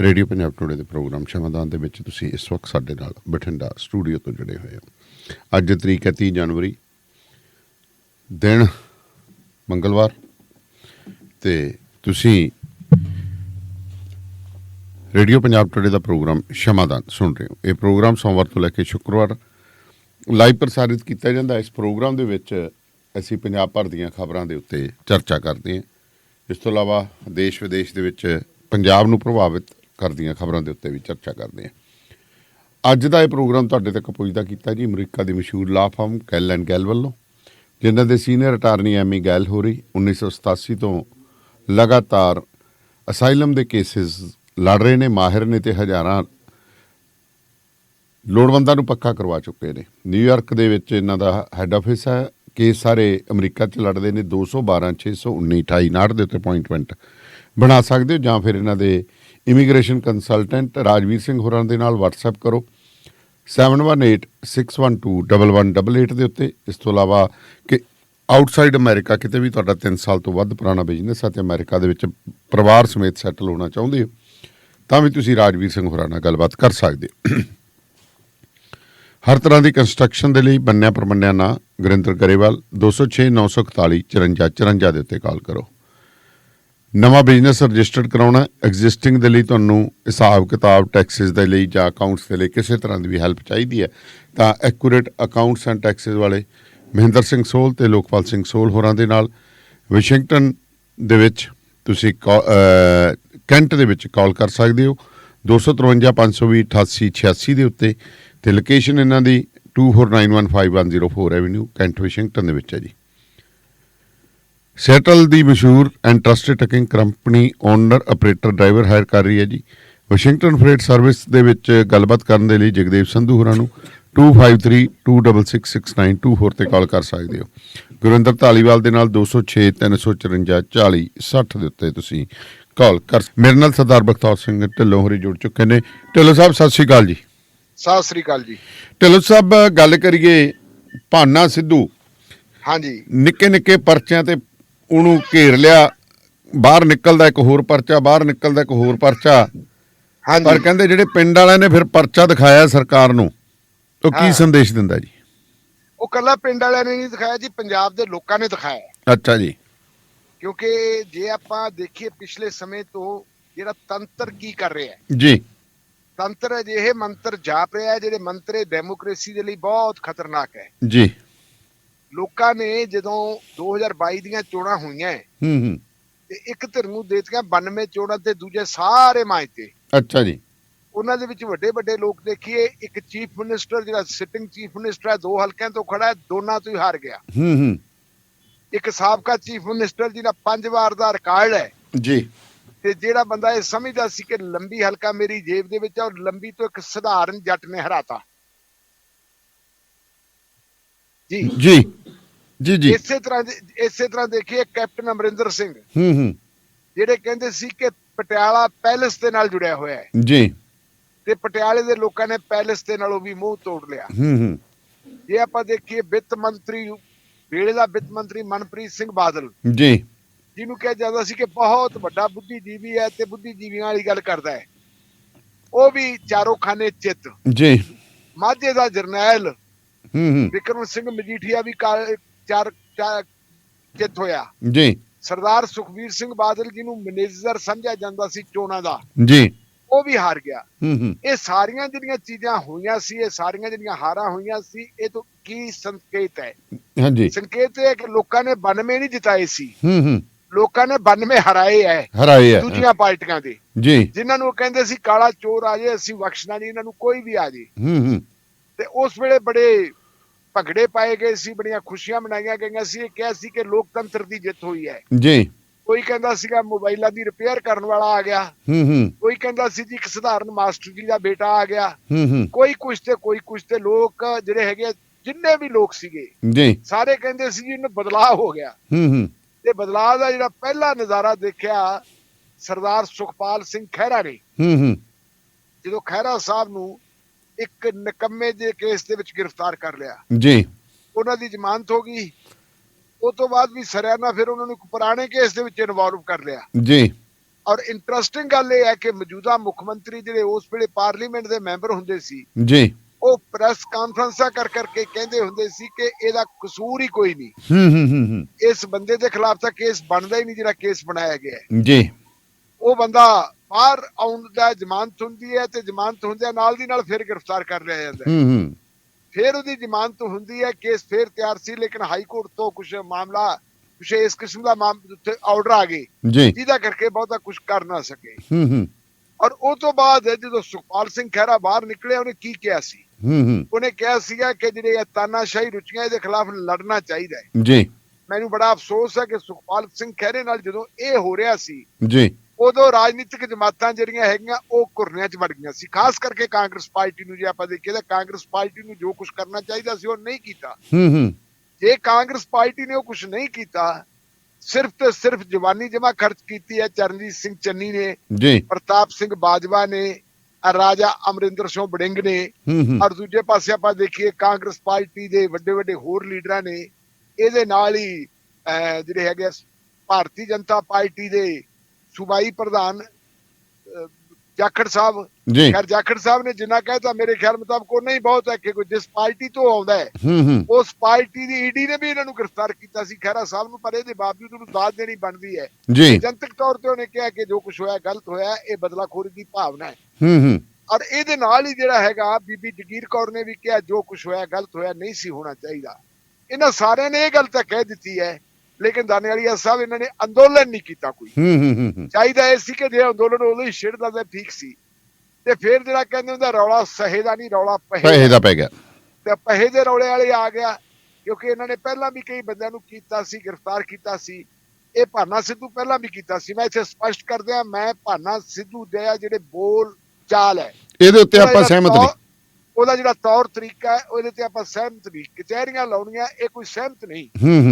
Radio Punjab today ਦੇ programme Shamadan ਦੇ ਵਿੱਚ ਤੁਸੀਂ ਇਸ ਵਕਤ ਸਾਡੇ ਨਾਲ ਬਠਿੰਡਾ ਸਟੂਡੀਓ ਤੋਂ ਜੁੜੇ ਹੋਏ ਹੋ। ਅੱਜ ਤਰੀਕ ਹੈ 30 ਜਨਵਰੀ, ਦਿਨ ਮੰਗਲਵਾਰ ਤੇ ਤੁਸੀਂ ਰੇਡੀਓ ਪੰਜਾਬ ਟੁਡੇ ਦਾ ਪ੍ਰੋਗਰਾਮ ਸ਼ਮਾਦਾਨ ਸੁਣ ਰਹੇ ਹੋ। ਇਹ ਪ੍ਰੋਗਰਾਮ ਸੋਮਵਾਰ ਤੋਂ ਲੈ ਕੇ ਸ਼ੁੱਕਰਵਾਰ ਲਾਈਵ ਪ੍ਰਸਾਰਿਤ ਕੀਤਾ ਜਾਂਦਾ। ਇਸ ਪ੍ਰੋਗਰਾਮ ਦੇ ਵਿੱਚ ਅਸੀਂ ਪੰਜਾਬ ਭਰ ਦੀਆਂ ਖਬਰਾਂ ਦੇ ਉੱਤੇ ਚਰਚਾ ਕਰਦੇ ਹਾਂ। ਇਸ ਤੋਂ ਇਲਾਵਾ ਦੇਸ਼ ਵਿਦੇਸ਼ ਦੇ ਵਿੱਚ ਪੰਜਾਬ ਨੂੰ ਪ੍ਰਭਾਵਿਤ ਕਰਦੀਆਂ ਖਬਰਾਂ ਦੇ ਉੱਤੇ ਵੀ ਚਰਚਾ ਕਰਦੇ ਹਾਂ। ਅੱਜ ਦਾ ਇਹ ਪ੍ਰੋਗਰਾਮ ਤੁਹਾਡੇ ਤੱਕ ਪਹੁੰਚਦਾ ਕੀਤਾ ਜੀ ਅਮਰੀਕਾ ਦੀ ਮਸ਼ਹੂਰ ਲਾ ਫਰਮ ਗੈਲ ਐਂਡ ਗੈਲ ਵੱਲੋਂ, ਜਿਨ੍ਹਾਂ ਦੇ ਸੀਨੀਅਰ ਅਟਾਰਨੀ ਐਮੀ ਗੈਲ ਹੋ ਰਹੀ 1987 ਤੋਂ ਲਗਾਤਾਰ ਅਸਾਈਲਮ ਦੇ ਕੇਸਿਸ ਲੜ ਰਹੇ ਨੇ, ਮਾਹਿਰ ਨੇ ਤੇ ਹਜ਼ਾਰਾਂ ਲੋੜਵੰਦਾਂ ਨੂੰ ਪੱਕਾ ਕਰਵਾ ਚੁੱਕੇ ਨੇ। ਨਿਊਯਾਰਕ ਦੇ ਵਿੱਚ ਇਹਨਾਂ ਦਾ ਹੈੱਡ ਆਫਿਸ ਹੈ, ਕੇਸ ਸਾਰੇ ਅਮਰੀਕਾ 'ਚ ਲੜਦੇ ਨੇ 212 619 28 59 ਦੇ ਉੱਤੇ ਅਪਾਇੰਟਮੈਂਟ ਬਣਾ ਸਕਦੇ ਹੋ, ਜਾਂ ਫਿਰ ਇਹਨਾਂ ਦੇ ਇਮੀਗ੍ਰੇਸ਼ਨ ਕੰਸਲਟੈਂਟ ਰਾਜਵੀਰ ਸਿੰਘ ਹੋਰਾਂ ਦੇ ਨਾਲ WhatsApp ਕਰੋ। 7186121188 ਦੇ ਉੱਤੇ। ਇਸ ਤੋਂ ਇਲਾਵਾ ਕਿ ਆਊਟਸਾਈਡ ਅਮਰੀਕਾ ਕਿਤੇ ਵੀ ਤੁਹਾਡਾ 3 ਸਾਲ ਤੋਂ ਵੱਧ ਪੁਰਾਣਾ ਬਿਜ਼ਨਸ ਹੈ ਤੇ ਅਮਰੀਕਾ ਦੇ ਵਿੱਚ ਪਰਿਵਾਰ ਸਮੇਤ ਸੈਟਲ ਹੋਣਾ ਚਾਹੁੰਦੇ ਹੋ, ਤਾਂ ਵੀ ਤੁਸੀਂ ਰਾਜਵੀਰ ਸਿੰਘ ਹੋਰਾਂ ਨਾਲ ਗੱਲਬਾਤ ਕਰ ਸਕਦੇ ਹੋ। ਹਰ ਤਰ੍ਹਾਂ ਦੀ ਕੰਸਟਰਕਸ਼ਨ ਦੇ ਲਈ ਬੰਨਿਆ ਪਰਮੰਨਿਆ ਨਾ ਗੁਰਿੰਦਰ ਗਰੇਵਾਲ 206 941 54 54 ਦੇ ਉੱਤੇ ਕਾਲ ਕਰੋ। ਨਵਾਂ ਬਿਜ਼ਨਸ ਰਜਿਸਟਰਡ ਕਰਾਉਣਾ ਐਗਜ਼ਿਸਟਿੰਗ ਦੇ ਲਈ ਤੁਹਾਨੂੰ ਹਿਸਾਬ ਕਿਤਾਬ ਟੈਕਸਸ ਦੇ ਲਈ ਜਾਂ ਅਕਾਊਂਟਸ ਦੇ ਲਈ ਕਿਸੇ ਤਰ੍ਹਾਂ ਦੀ ਵੀ ਹੈਲਪ ਚਾਹੀਦੀ ਹੈ, ਤਾਂ ਐਕੂਰੇਟ ਅਕਾਊਂਟਸ ਐਂਡ ਟੈਕਸਸ ਵਾਲੇ ਮਹਿੰਦਰ ਸਿੰਘ ਸੋਲ ਤੇ ਲੋਕਪਾਲ ਸਿੰਘ ਸੋਲ ਹੋਰਾਂ ਦੇ ਨਾਲ ਵਾਸ਼ਿੰਗਟਨ ਦੇ ਵਿੱਚ ਤੁਸੀਂ ਕਾ- ਕੈਂਟ ਦੇ ਵਿੱਚ ਕਾਲ ਕਰ ਸਕਦੇ ਹੋ। 253 520 88 86 ਦੇ ਉੱਤੇ ਤੇ ਲੋਕੇਸ਼ਨ ਇਹਨਾਂ ਦੀ 24915104 ਐਵਨਿਊ ਕੈਂਟ ਵਾਸ਼ਿੰਗਟਨ ਦੇ ਵਿੱਚ ਹੈ ਜੀ। ਸੈਟਲ ਦੀ ਮਸ਼ਹੂਰ and trusted trucking company owner operator driver hire ਕਰ ਰਹੀ ਹੈ ਜੀ। ਵਾਸ਼ਿੰਗਟਨ ਫਰੇਟ ਸਰਵਿਸ ਦੇ ਵਿੱਚ ਗੱਲਬਾਤ ਕਰਨ ਦੇ ਲਈ ਜਗਦੇਵ ਸੰਧੂ ਹੋਰਾਂ ਨੂੰ 2532666924 ਤੇ ਕਾਲ ਕਰ ਸਕਦੇ ਹੋ। ਗੁਰਿੰਦਰ ਧਾਲੀਵਾਲ ਦੇ ਨਾਲ 206 354 40 60 ਦੇ ਉੱਤੇ ਤੁਸੀਂ ਕਾਲ ਕਰ ਮੇਰੇ ਨਾਲ ਸਰਦਾਰ ਬਖਤੌਰ ਸਿੰਘ ਢਿੱਲੋਂ ਹੋਰੀ ਜੁੜ ਚੁੱਕੇ ਨੇ। ਢਿੱਲੋਂ ਸਾਹਿਬ ਸਤਿ ਸ਼੍ਰੀ ਅਕਾਲ ਜੀ। ਸਤਿ ਸ੍ਰੀ ਅਕਾਲ ਜੀ। ਢਿੱਲੋਂ ਸਾਹਿਬ ਗੱਲ ਕਰੀਏ ਭਾਨਾ ਸਿੱਧੂ। ਹਾਂਜੀ। ਨਿੱਕੇ ਨਿੱਕੇ ਪਰਚਿਆਂ ਤੇ ਉਹਨੂੰ ਘੇਰ ਲਿਆ ਬਾਹਰ ਨਿਕਲਦਾ ਇੱਕ ਹੋਰ ਪਰਚਾ ਬਾਹਰ ਨਿਕਲਦਾ ਇੱਕ ਹੋਰ ਪਰਚਾ। ਪਰ ਹਾਂਜੀ ਕਹਿੰਦੇ ਜਿਹੜੇ ਪਿੰਡ ਵਾਲਿਆਂ ਨੇ ਫਿਰ ਪਰਚਾ ਦਿਖਾਇਆ ਸਰਕਾਰ ਨੂੰ ਉਹ ਕੀ। ਸੰਦੇਸ਼ ਦਿੰਦਾ ਜੀ? ਉਹ ਕੱਲਾ ਪਿੰਡ ਵਾਲਿਆਂ ਨੇ ਨਹੀਂ ਦਿਖਾਇਆ ਜੀ ਪੰਜਾਬ ਦੇ ਲੋਕਾਂ ਨੇ ਦਿਖਾਇਆ। ਅੱਛਾ ਜੀ। ਕਿਉਂਕਿ ਜੇ ਆਪਾਂ ਦੇਖੀਏ ਪਿਛਲੇ ਸਮੇਂ ਤੋਂ ਜਿਹੜਾ ਤੰਤਰ ਕੀ ਕਰ ਰਿਹਾ ਹੈ। ਜੀ। ਤੰਤਰ ਅਜਿਹੇ ਮੰਤਰ ਜਾਪ ਰਿਹਾ ਹੈ ਜਿਹੜੇ ਮੰਤਰ ਡੈਮੋਕ੍ਰੇਸੀ ਦੇ ਲਈ ਬਹੁਤ ਖਤਰਨਾਕ ਹੈ। ਜੀ। ਲੋਕਾਂ ਨੇ ਜਦੋਂ 2022 ਦੀਆਂ ਚੋਣਾਂ ਹੋਈਆਂ ਹੈ, ਹੂੰ ਤੇ ਇੱਕ ਧਿਰ ਨੂੰ ਦਿੱਤੀਆਂ 92 ਚੋਣਾਂ ਤੇ ਦੂਜੇ ਸਾਰੇ ਮਾਇਤੇ ਅੱਛਾ ਜੀ। ਉਹਨਾਂ ਦੇ ਵਿੱਚ ਵੱਡੇ ਵੱਡੇ ਲੋਕ ਦੇਖੀਏ ਇੱਕ ਚੀਫ ਮਿਨਿਸਟਰ ਜਿਹੜਾ ਸਿਟਿੰਗ ਚੀਫ ਮਿਨਿਸਟਰ ਹੈ ਦੋ ਹਲਕਿਆਂ ਤੋਂ ਖੜਾ ਹੈ ਦੋਨਾਂ ਤੋਂ ਹੀ ਹਾਰ ਗਿਆ। ਹੂੰ ਹੂੰ। ਇੱਕ ਸਾਬਕਾ ਚੀਫ ਮਿਨਿਸਟਰ ਜਿਹਦਾ ਪੰਜ ਵਾਰ ਦਾ ਰਿਕਾਰਡ ਹੈ। ਜੀ। ਤੇ ਜਿਹੜਾ ਬੰਦਾ ਇਹ ਸਮਝਦਾ ਸੀ ਕਿ ਲੰਬੀ ਹਲਕਾ ਮੇਰੀ ਜੇਬ ਦੇ ਵਿੱਚ ਹੈ ਔਰ ਲੰਬੀ ਤੋਂ ਇੱਕ ਸਧਾਰਨ ਜੱਟ ਨੇ ਹਰਾਤਾ। ਜੀ। ਜੀ। ਜੀ ਜੀ। ਇਸੇ ਤਰ੍ਹਾਂ ਦੇ- ਇਸੇ ਤਰ੍ਹਾਂ ਦੇਖੀਏ ਕੈਪਟਨ ਅਮਰਿੰਦਰ ਸਿੰਘ। ਹੂੰ ਹੂੰ। ਜਿਹੜੇ ਕਹਿੰਦੇ ਸੀ ਕਿ ਪਟਿਆਲਾ ਪੈਲੇਸ ਦੇ ਨਾਲ ਜੁੜਿਆ ਹੋਇਆ ਹੈ। ਜੀ। ਤੇ ਪਟਿਆਲੇ ਦੇ ਲੋਕਾਂ ਨੇ ਪੈਲੇਸ ਦੇ ਨਾਲੋਂ ਵੀ ਮੂੰਹ ਤੋੜ ਲਿਆ। ਹੂੰ ਹੂੰ। ਜੇ ਆਪਾਂ ਦੇਖੀਏ ਵਿੱਤ ਮੰਤਰੀ ਵੇਲੇ ਦਾ ਵਿੱਤ ਮੰਤਰੀ ਮਨਪ੍ਰੀਤ ਸਿੰਘ ਬਾਦਲ। ਜੀ। ਜਿਹਨੂੰ ਕਿਹਾ ਜਾਂਦਾ ਸੀ ਕਿ ਬਹੁਤ ਵੱਡਾ ਬੁੱਧੀਜੀਵੀ ਹੈ ਤੇ ਬੁੱਧੀਜੀਵੀਆਂ ਵਾਲੀ ਗੱਲ ਕਰਦਾ ਹੈ। ਉਹ ਵੀ ਚਾਰੋਂ ਖਾਨੇ ਚਿੱਤ। ਜੀ। ਮਾਝੇ ਦਾ ਜਰਨੈਲ ਹੂੰ ਹੂੰ। ਵਿਕਰਮ ਸਿੰਘ ਮਜੀਠੀਆ ਵੀ ਚਾਰ ਚਿੱਤ ਹੋਇਆ। ਜੀ। ਸਰਦਾਰ ਸੁਖਵੀਰ ਸਿੰਘ ਬਾਦਲ ਜਿਹਨੂੰ ਮੈਨੇਜਰ ਸਮਝਿਆ ਜਾਂਦਾ ਸੀ ਚੋਣਾਂ ਦਾ। ਜੀ। ਉਹ ਵੀ ਹਾਰ ਗਿਆ। ਹੂੰ ਹੂੰ। ਇਹ ਸਾਰੀਆਂ ਜਿਹੜੀਆਂ ਚੀਜ਼ਾਂ ਹੋਈਆਂ ਸੀ ਇਹ ਸਾਰੀਆਂ ਜਿਹੜੀਆਂ ਹਾਰਾਂ ਹੋਈਆਂ ਸੀ ਇਹ ਤੋਂ ਕੀ ਸੰਕੇਤ ਹੈ? ਹਾਂਜੀ। ਸੰਕੇਤ ਇਹ ਹੈ ਕਿ ਲੋਕਾਂ ਨੇ 92 ਨਹੀਂ ਜਿਤਾਏ ਸੀ। ਹੂੰ ਹੂੰ। ਲੋਕਾਂ ਨੇ 92 ਹਰਾਏ ਹੈ। ਹਰਾਏ ਆ ਦੂਜੀਆਂ ਪਾਰਟੀਆਂ ਦੇ। ਜੀ। ਜਿਨ੍ਹਾਂ ਨੂੰ ਕਹਿੰਦੇ ਸੀ ਕਾਲਾ ਚੋਰ ਆ ਜੇ ਅਸੀਂ ਬਖਸ਼ਣਾ ਨਹੀਂ ਇਹਨਾਂ ਨੂੰ ਕੋਈ ਵੀ ਆ ਜੇ। ਹੂੰ ਹੂੰ। ਤੇ ਉਸ ਵੇਲੇ ਬੜੇ ਭਗੜੇ ਪਾਏ ਗਏ ਸੀ ਬੜੀਆਂ ਖੁਸ਼ੀਆਂ ਮਨਾਈਆਂ ਗਈਆਂ ਸੀ। ਇਹ ਕਿਹਾ ਸੀ ਕਿ ਲੋਕਤੰਤਰ ਦੀ ਜਿੱਤ ਹੋਈ ਹੈ। ਜੀ। ਕੋਈ ਕਹਿੰਦਾ ਸੀਗਾ ਮੋਬਾਈਲਾਂ ਦੀ ਰਿਪੇਅਰ ਕਰਨ ਵਾਲਾ ਆ ਗਿਆ। ਹੂੰ ਹੂੰ। ਕੋਈ ਕਹਿੰਦਾ ਸੀ ਜੀ ਇੱਕ ਸਧਾਰਨ ਮਾਸਟਰ ਜੀ ਦਾ ਬੇਟਾ ਆ ਗਿਆ। ਹੂੰ ਹੂੰ। ਕੋਈ ਕੁਛ ਤੇ ਕੋਈ ਕੁਛ ਤੇ ਲੋਕ ਜਿਹੜੇ ਹੈਗੇ ਜਿੰਨੇ ਵੀ ਲੋਕ ਸੀਗੇ ਜੀ। ਸਾਰੇ ਕਹਿੰਦੇ ਸੀ ਜੀ ਇਹਨੂੰ ਬਦਲਾਅ ਹੋ ਗਿਆ। ਹੂੰ ਹੂੰ। ਤੇ ਬਦਲਾਅ ਦਾ ਜਿਹੜਾ ਪਹਿਲਾ ਨਜ਼ਾਰਾ ਦੇਖਿਆ ਸਰਦਾਰ ਸੁਖਪਾਲ ਸਿੰਘ ਖਹਿਰਾ ਨੇ। ਹੂੰ ਹੂੰ। ਜਦੋਂ ਖਹਿਰਾ ਸਾਹਿਬ ਨੂੰ ਇੱਕ ਨਕੰਮੇ ਦੇ ਕੇਸ ਦੇ ਵਿੱਚ ਗ੍ਰਿਫਤਾਰ ਕਰ ਲਿਆ। ਜੀ। ਉਹਨਾਂ ਦੀ ਜ਼ਮਾਨਤ ਹੋ ਗਈ। ਉਹ ਤੋਂ ਬਾਅਦ ਵੀ ਸਰਿਆਨਾ ਫਿਰ ਉਹਨਾਂ ਨੂੰ ਇੱਕ ਪੁਰਾਣੇ ਕੇਸ ਦੇ ਵਿੱਚ ਇਨਵੋਲਵ ਕਰ ਲਿਆ। ਜੀ। ਔਰ ਇੰਟਰਸਟਿੰਗ ਗੱਲ ਇਹ ਹੈ ਕਿ ਮੌਜੂਦਾ ਮੁੱਖ ਮੰਤਰੀ ਜਿਹੜੇ ਉਸ ਵੇਲੇ ਪਾਰਲੀਮੈਂਟ ਦੇ ਮੈਂਬਰ ਹੁੰਦੇ ਸੀ ਜੀ। ਉਹ ਪ੍ਰੈਸ ਕਾਨਫਰੰਸਾਂ ਕਰ ਕਰਕੇ ਕਹਿੰਦੇ ਹੁੰਦੇ ਸੀ ਕਿ ਇਹਦਾ ਕਸੂਰ ਹੀ ਕੋਈ ਨਹੀਂ। ਹੂੰ ਹੂੰ ਹੂੰ ਇਸ ਬੰਦੇ ਦੇ ਖਿਲਾਫ ਤਾਂ ਕੇਸ ਬਣਦਾ ਹੀ ਨਹੀਂ ਜਿਹੜਾ ਕੇਸ ਬਣਾਇਆ ਗਿਆ ਜੀ। ਉਹ ਬੰਦਾ ਬਾਹਰ ਆਉਣ ਦਾ ਜ਼ਮਾਨਤ ਹੁੰਦੀ ਹੈ ਤੇ ਜ਼ਮਾਨਤ ਹੁੰਦਿਆਂ ਨਾਲ ਦੀ ਨਾਲ ਫਿਰ ਗ੍ਰਿਫਤਾਰ ਕਰ ਲਿਆ ਜਾਂਦਾ ਹੈ। ਹੂੰ ਹੂੰ। ਫਿਰ ਉਹਦੀ ਜ਼ਮਾਨਤ ਹੁੰਦੀ ਹੈ ਕੇਸ ਫਿਰ ਤਿਆਰ ਸੀ ਲੇਕਿਨ ਹਾਈ ਕੋਰਟ ਤੋਂ ਕੁਝ ਮਾਮਲਾ ਕੁਝ ਇਸ ਕਿਸਮ ਦਾ ਮਾਮਲਾ ਆਰਡਰ ਆ ਗਏ। ਜਿਹਦਾ ਕਰਕੇ ਬਹੁਤਾ ਕੁਝ ਕਰ ਨਾ ਸਕੇ। ਹੂੰ ਹੂੰ। ਔਰ ਉਹ ਤੋਂ ਬਾਅਦ ਜਦੋਂ ਸੁਖਪਾਲ ਸਿੰਘ ਖਹਿਰਾ ਬਾਹਰ ਨਿਕਲਿਆ ਉਹਨੇ ਕੀ ਕਿਹਾ ਸੀ? ਹੂੰ ਹੂੰ। ਉਹਨੇ ਕਿਹਾ ਸੀਗਾ ਕਿ ਜਿਹੜੇ ਇਹ ਤਾਨਾਸ਼ਾਹੀ ਰੁਚੀਆਂ ਇਹਦੇ ਖਿਲਾਫ ਲੜਨਾ ਚਾਹੀਦਾ ਹੈ। ਜੀ। ਮੈਨੂੰ ਬੜਾ ਅਫਸੋਸ ਹੈ ਕਿ ਸੁਖਪਾਲ ਸਿੰਘ ਖਹਿਰੇ ਨਾਲ ਜਦੋਂ ਇਹ ਹੋ ਰਿਹਾ ਸੀ ਜੀ। ਉਦੋਂ ਰਾਜਨੀਤਿਕ ਜਮਾਤਾਂ ਜਿਹੜੀਆਂ ਹੈਗੀਆਂ ਉਹ ਕੁਰਨਿਆਂ 'ਚ ਵੜ ਗਈਆਂ ਸੀ। ਖਾਸ ਕਰਕੇ ਕਾਂਗਰਸ ਪਾਰਟੀ ਨੂੰ ਜੇ ਆਪਾਂ ਦੇਖੀਏ ਤਾਂ ਕਾਂਗਰਸ ਪਾਰਟੀ ਨੂੰ ਜੋ ਕੁਝ ਕਰਨਾ ਚਾਹੀਦਾ ਸੀ ਉਹ ਨਹੀਂ ਕੀਤਾ। ਹੂੰ ਹੂੰ। ਜੇ ਕਾਂਗਰਸ ਪਾਰਟੀ ਨੇ ਉਹ ਕੁਝ ਨਹੀਂ ਕੀਤਾ ਸਿਰਫ ਤੇ ਸਿਰਫ ਜਵਾਨੀ ਜਮਾ ਖਰਚ ਕੀਤੀ ਹੈ ਚਰਨਜੀਤ ਸਿੰਘ ਚੰਨੀ ਨੇ ਜੀ। ਪ੍ਰਤਾਪ ਸਿੰਘ ਬਾਜਵਾ ਨੇ ਰਾਜਾ ਅਮਰਿੰਦਰ ਸਿੰਘ ਬੜਿੰਗ ਨੇ ਔਰ ਦੂਜੇ ਪਾਸੇ ਆਪਾਂ ਦੇਖੀਏ ਕਾਂਗਰਸ ਪਾਰਟੀ ਦੇ ਵੱਡੇ ਵੱਡੇ ਹੋਰ ਲੀਡਰਾਂ ਨੇ ਇਹਦੇ ਨਾਲ ਹੀ ਜਿਹੜੇ ਹੈਗੇ ਭਾਰਤੀ ਜਨਤਾ ਪਾਰਟੀ ਦੇ ਸੂਬਾਈ ਪ੍ਰਧਾਨ ਜਾਖੜ ਸਾਹਿਬ। ਜੀ। ਖੈਰ ਜਾਖੜ ਸਾਹਿਬ ਨੇ ਜਿੰਨਾ ਕਹਿਤਾ ਮੇਰੇ ਖਿਆਲ ਮੁਤਾਬਕ ਉਹ ਨਹੀਂ ਬਹੁਤ ਹੈ ਕਿ ਕੋਈ ਜਿਸ ਪਾਰਟੀ ਤੋਂ ਆਉਂਦਾ ਹੈ ਹੂੰ ਹੂੰ। ਉਸ ਪਾਰਟੀ ਦੀ ਈਡੀ ਨੇ ਵੀ ਇਹਨਾਂ ਨੂੰ ਗ੍ਰਿਫਤਾਰ ਕੀਤਾ ਸੀ। ਖਹਿਰਾ ਸਾਹਿਬ ਨੂੰ ਪਰ ਇਹਦੇ ਬਾਵਜੂਦ ਉਹਨੂੰ ਦਾਦ ਦੇਣੀ ਬਣਦੀ ਹੈ। ਜੀ। ਜਨਤਕ ਤੌਰ ਤੇ ਉਹਨੇ ਕਿਹਾ ਕਿ ਜੋ ਕੁਝ ਹੋਇਆ ਗਲਤ ਹੋਇਆ ਇਹ ਬਦਲਾਖੋਰੀ ਦੀ ਭਾਵਨਾ ਹੈ। ਹੂੰ ਹੂੰ। ਔਰ ਇਹਦੇ ਨਾਲ ਹੀ ਜਿਹੜਾ ਹੈਗਾ ਬੀਬੀ ਜਗੀਰ ਕੌਰ ਨੇ ਵੀ ਕਿਹਾ ਜੋ ਕੁਝ ਹੋਇਆ ਗਲਤ ਹੋਇਆ ਨਹੀਂ ਸੀ ਹੋਣਾ ਚਾਹੀਦਾ। ਇਹਨਾਂ ਸਾਰਿਆਂ ਨੇ ਇਹ ਗੱਲ ਤਾਂ ਕਹਿ ਦਿੱਤੀ ਹੈ ਲੇਕਿਨ ਦਾਨੇਵਾਲੀਆ ਸਾਹਿਬ ਇਹਨਾਂ ਨੇ ਅੰਦੋਲਨ ਨਹੀਂ ਕੀਤਾ ਕੋਈ। ਹੂੰ ਹੂੰ ਹੂੰ ਹੂੰ। ਚਾਹੀਦਾ ਇਹ ਸੀ ਕਿ ਜੇ ਅੰਦੋਲਨ ਉਦੋਂ ਹੀ ਛਿੜਦਾ ਤਾਂ ਠੀਕ ਸੀ। ਤੇ ਫਿਰ ਜਿਹੜਾ ਕਹਿੰਦੇ ਹੁੰਦਾ ਰੌਲਾ ਸਹੇ ਦਾ ਨਹੀਂ ਰੌਲਾ ਪਹੇ ਦਾ। ਪੈ ਗਿਆ। ਤੇ ਪਹੇ ਦੇ ਰੌਲੇ ਵਾਲੇ ਆ ਗਿਆ ਕਿਉਂਕਿ ਇਹਨਾਂ ਨੇ ਪਹਿਲਾਂ ਵੀ ਕਈ ਬੰਦਿਆਂ ਨੂੰ ਕੀਤਾ ਸੀ ਗ੍ਰਿਫਤਾਰ ਕੀਤਾ ਸੀ। ਇਹ ਭਾਨਾ ਸਿੱਧੂ ਪਹਿਲਾਂ ਵੀ ਕੀਤਾ ਸੀ। ਮੈਂ ਇੱਥੇ ਸਪਸ਼ਟ ਕਰ ਦਿਆਂ ਮੈਂ ਭਾਨਾ ਸਿੱਧੂ ਦੇ ਜਿਹੜੇ ਬੋਲ ਚਾਲ ਹੈ। ਇਹਦੇ ਉੱਤੇ ਆਪਾਂ ਸਹਿਮਤ ਨਹੀਂ। ਉਹਦਾ ਜਿਹੜਾ ਤੌਰ ਤਰੀਕਾ ਹੈ ਉਹਦੇ ਤੇ ਆਪਾਂ ਸਹਿਮਤ ਨਹੀਂ। ਕਚਹਿਰੀਆਂ ਲਾਉਣੀਆਂ ਇਹ ਕੋਈ ਸਹਿਮਤ ਨਹੀਂ।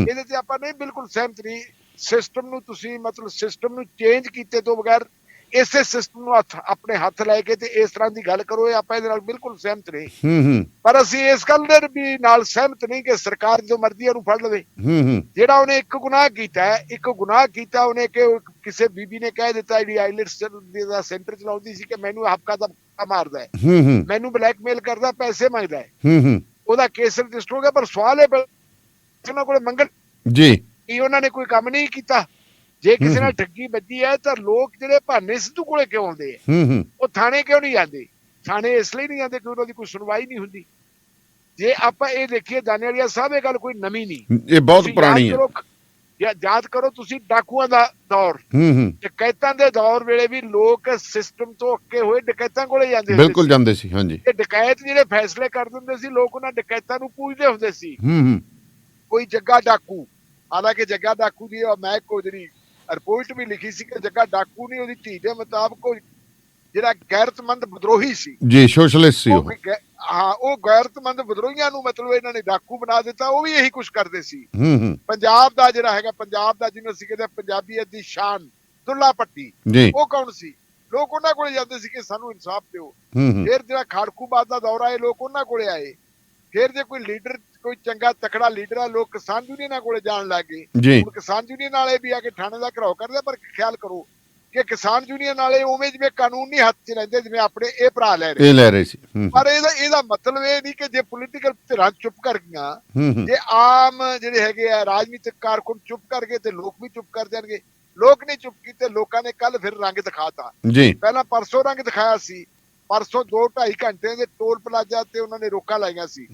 ਇਹਦੇ ਤੇ ਆਪਾਂ ਨਹੀਂ ਬਿਲਕੁਲ ਸਹਿਮਤ ਨਹੀਂ। ਸਿਸਟਮ ਨੂੰ ਤੁਸੀਂ ਮਤਲਬ ਸਿਸਟਮ ਨੂੰ ਚੇਂਜ ਕੀਤੇ ਤੋਂ ਬਗੈਰ ਇਸੇ ਸਿਸਟਮ ਨੂੰ ਹੱਥ ਆਪਣੇ ਹੱਥ ਲੈ ਕੇ ਤੇ ਇਸ ਤਰ੍ਹਾਂ ਦੀ ਗੱਲ ਕਰੋ ਇਹ ਆਪਾਂ ਇਹਦੇ ਨਾਲ ਬਿਲਕੁਲ ਸਹਿਮਤ ਨਹੀਂ। ਹੂੰ ਹੂੰ। ਪਰ ਅਸੀਂ ਇਸ ਗੱਲ ਦੇ ਵੀ ਨਾਲ ਸਹਿਮਤ ਨਹੀਂ ਕਿ ਸਰਕਾਰ ਜੋ ਮਰਜ਼ੀ ਉਹਨੂੰ ਫੜ ਲਵੇ। ਹੂੰ ਹੂੰ। ਜਿਹੜਾ ਉਹਨੇ ਇੱਕ ਗੁਨਾਹ ਕੀਤਾ ਹੈ ਇੱਕ ਗੁਨਾਹ ਕੀਤਾ ਉਹਨੇ ਕਿ ਕਿਸੇ ਬੀਬੀ ਨੇ ਕਹਿ ਦਿੱਤਾ ਜਿਹੜੀ ਆਈਲੈਟਸ ਦਾ ਸੈਂਟਰ ਚਲਾਉਂਦੀ ਸੀ ਕਿ ਮੈਨੂੰ ਹਫਕਾ ਦਾ ਮਾਰਦਾ ਹੈ। ਹੂੰ ਹੂੰ। ਮੈਨੂੰ ਬਲੈਕਮੇਲ ਕਰਦਾ ਪੈਸੇ ਮੰਗਦਾ ਹੈ। ਹੂੰ ਹੂੰ। ਉਹਦਾ ਕੇਸ ਰਜਿਸਟਰ ਹੋ ਗਿਆ ਪਰ ਸਵਾਲ ਇਹ ਉਹਨਾਂ ਕੋਲੇ ਮੰਗਣ ਜੀ। ਕੀ ਉਹਨਾਂ ਨੇ ਕੋਈ ਕੰਮ ਨਹੀਂ ਕੀਤਾ। ਜੇ ਕਿਸੇ ਨਾਲ ਠੱਗੀ ਵੱਜੀ ਹੈ ਤਾਂ ਲੋਕ ਜਿਹੜੇ ਭਾਨੇ ਸਿੱਧੂ ਕੋਲੇ ਕਿਉਂ ਆਉਂਦੇ ਆ? ਹੂੰ ਹੂੰ। ਉਹ ਥਾਣੇ ਕਿਉਂ ਨਹੀਂ ਜਾਂਦੇ? ਥਾਣੇ ਇਸ ਲਈ ਨਹੀਂ ਜਾਂਦੇ ਕਿ ਉਹਨਾਂ ਦੀ ਕੋਈ ਸੁਣਵਾਈ ਨਹੀਂ ਹੁੰਦੀ। ਜੇ ਆਪਾਂ ਇਹ ਦੇਖੀਏ ਦਾਨੇਵਾਲੀਆ ਸਾਹਿਬ ਇਹ ਗੱਲ ਕੋਈ ਨਵੀਂ ਨਹੀਂ। ਇਹ ਬਹੁਤ ਪੁਰਾਣੀ ਹੈ। ਜਾਂ ਯਾਦ ਕਰੋ ਤੁਸੀਂ ਡਾਕੂਆਂ ਦਾ ਦੌਰ। ਹੂੰ ਹੂੰ। ਡਕੈਤਾਂ ਦੇ ਦੌਰ ਵੇਲੇ ਵੀ ਲੋਕ ਸਿਸਟਮ ਤੋਂ ਅੱਕੇ ਹੋਏ ਡਕੈਤਾਂ ਕੋਲੇ ਜਾਂਦੇ ਹੁੰਦੇ ਬਿਲਕੁਲ ਸੀ। ਜਾਂਦੇ ਸੀ ਹਾਂਜੀ। ਤੇ ਡਕੈਤ ਜਿਹੜੇ ਫੈਸਲੇ ਕਰ ਦਿੰਦੇ ਸੀ ਲੋਕ ਉਹਨਾਂ ਡਕੈਤਾਂ ਨੂੰ ਪੂਜਦੇ ਹੁੰਦੇ ਸੀ। ਹੂੰ ਹੂੰ। ਕੋਈ ਜੱਗਾ ਡਾਕੂ ਹਾਲਾਂਕਿ ਜੱਗਾ ਡਾਕੂ ਦੀ ਮੈਂ ਕੋ ਜਿਹੜੀ ਰਿਪੋਰਟ ਵੀ ਲਿਖੀ ਸੀ ਕਿ ਜੱਗਾ ਡਾਕੂ ਨਹੀਂ ਉਹਦੀ ਧੀ ਦੇ ਮੁਤਾਬਕ ਉਹ ਜਿਹੜਾ ਗੈਰਤਮੰਦ ਵਿਦਰੋਹੀ ਸੀ। ਜੀ ਸੋਸ਼ਲਿਸਟ ਸੀ ਉਹ ਹਾਂ ਉਹ ਗੈਰਤਮੰਦ ਵਿਦਰੋਹੀਆਂ ਨੂੰ ਮਤਲਬ ਇਹਨਾਂ ਨੇ ਡਾਕੂ ਬਣਾ ਦਿੱਤਾ ਉਹ ਵੀ ਇਹੀ ਕੁਝ ਕਰਦੇ ਸੀ। ਹੂੰ ਹੂੰ। ਪੰਜਾਬ ਦਾ ਜਿਹੜਾ ਹੈਗਾ ਪੰਜਾਬ ਦਾ ਜਿਹਨੂੰ ਅਸੀਂ ਕਹਿੰਦੇ ਪੰਜਾਬੀਅਤ ਦੀ ਸ਼ਾਨ ਦੁੱਲਾ ਪੱਟੀ ਉਹ ਕੌਣ ਸੀ? ਲੋਕ ਉਹਨਾਂ ਕੋਲੇ ਜਾਂਦੇ ਸੀ ਕਿ ਸਾਨੂੰ ਇਨਸਾਫ ਦਿਓ। ਫਿਰ ਜਿਹੜਾ ਖਾੜਕੂਬਾਦ ਦਾ ਦੌਰ ਆਏ ਲੋਕ ਉਹਨਾਂ ਕੋਲੇ ਆਏ। ਫਿਰ ਜੇ ਕੋਈ ਲੀਡਰ ਕੋਈ ਚੰਗਾ ਤਕੜਾ ਲੀਡਰ ਆ ਲੋਕ ਕਿਸਾਨ ਯੂਨੀਅਨਾਂ ਕੋਲੇ ਜਾਣ ਲੱਗੇ ਜੀ। ਹੁਣ ਕਿਸਾਨ ਯੂਨੀਅਨ ਵਾਲੇ ਵੀ ਆ ਕੇ ਥਾਣੇ ਦਾ ਘਰਾਓ ਕਰਦੇ ਪਰ ਖਿਆਲ ਕਰੋ ਕਿ ਕਿਸਾਨ ਯੂਨੀਅਨ ਵਾਲੇ ਉਵੇਂ ਜਿਵੇਂ ਕਾਨੂੰਨ ਨਹੀਂ ਹੱਥ 'ਚ ਲੈਂਦੇ ਜਿਵੇਂ ਆਪਣੇ ਇਹ ਭਰਾ ਲੈ ਰਹੇ ਇਹ ਲੈ ਰਹੇ ਸੀ ਪਰ ਇਹਦਾ ਇਹਦਾ ਮਤਲਬ ਇਹ ਨਹੀਂ ਕਿ ਜੇ ਪੋਲੀਟੀਕਲ ਧਿਰਾਂ ਚੁੱਪ ਕਰ ਗਈਆਂ ਜੇ ਆਮ ਜਿਹੜੇ ਹੈਗੇ ਆ ਰਾਜਨੀਤਿਕ ਕਾਰਕੁਨ ਚੁੱਪ ਕਰ ਗਏ ਤੇ ਲੋਕ ਵੀ ਚੁੱਪ ਕਰ ਜਾਣਗੇ। ਲੋਕ ਨਹੀਂ ਚੁੱਪ ਕੀਤੇ ਲੋਕਾਂ ਨੇ ਕੱਲ ਫਿਰ ਰੰਗ ਦਿਖਾਤਾ। ਜੀ। ਪਹਿਲਾਂ ਪਰਸੋਂ ਰੰਗ ਦਿਖਾਇਆ ਸੀ ਪਰਸੋਂ 2.5 ਘੰਟੇ ਦੇ ਟੋਲ ਪਲਾਜ਼ਾ ਤੇ ਉਹਨਾਂ ਨੇ ਰੋਕਾਂ ਲਾਈਆਂ ਸੀ।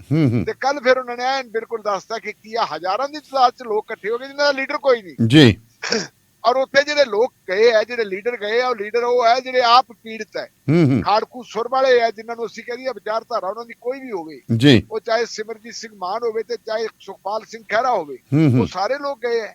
ਤੇ ਕੱਲ ਫਿਰ ਉਹਨਾਂ ਨੇ ਐਨ ਬਿਲਕੁਲ ਦੱਸਤਾ ਕਿ ਕੀ ਆ ਹਜ਼ਾਰਾਂ ਦੀ ਤਾਦਾਦ 'ਚ ਲੋਕ ਇਕੱਠੇ ਹੋ ਗਏ ਜਿਨ੍ਹਾਂ ਦਾ ਲੀਡਰ ਕੋਈ ਨਹੀਂ। ਜੀ। ਔਰ ਉੱਥੇ ਜਿਹੜੇ ਲੋਕ ਗਏ ਆ ਜਿਹੜੇ ਲੀਡਰ ਗਏ ਆ ਉਹ ਲੀਡਰ ਉਹ ਹੈ ਜਿਹੜੇ ਆਪ ਪੀੜਤ ਹੈ। ਖਾੜਕੂ ਸੁਰ ਵਾਲੇ ਆ ਜਿਨ੍ਹਾਂ ਨੂੰ ਅਸੀਂ ਕਹਿੰਦੇ ਆ ਵਿਚਾਰਧਾਰਾ ਉਹਨਾਂ ਦੀ ਕੋਈ ਵੀ ਹੋਵੇ। ਜੀ। ਉਹ ਚਾਹੇ ਸਿਮਰਜੀਤ ਸਿੰਘ ਮਾਨ ਹੋਵੇ ਤੇ ਚਾਹੇ ਸੁਖਪਾਲ ਸਿੰਘ ਖਹਿਰਾ ਹੋਵੇ ਉਹ ਸਾਰੇ ਲੋਕ ਗਏ ਆ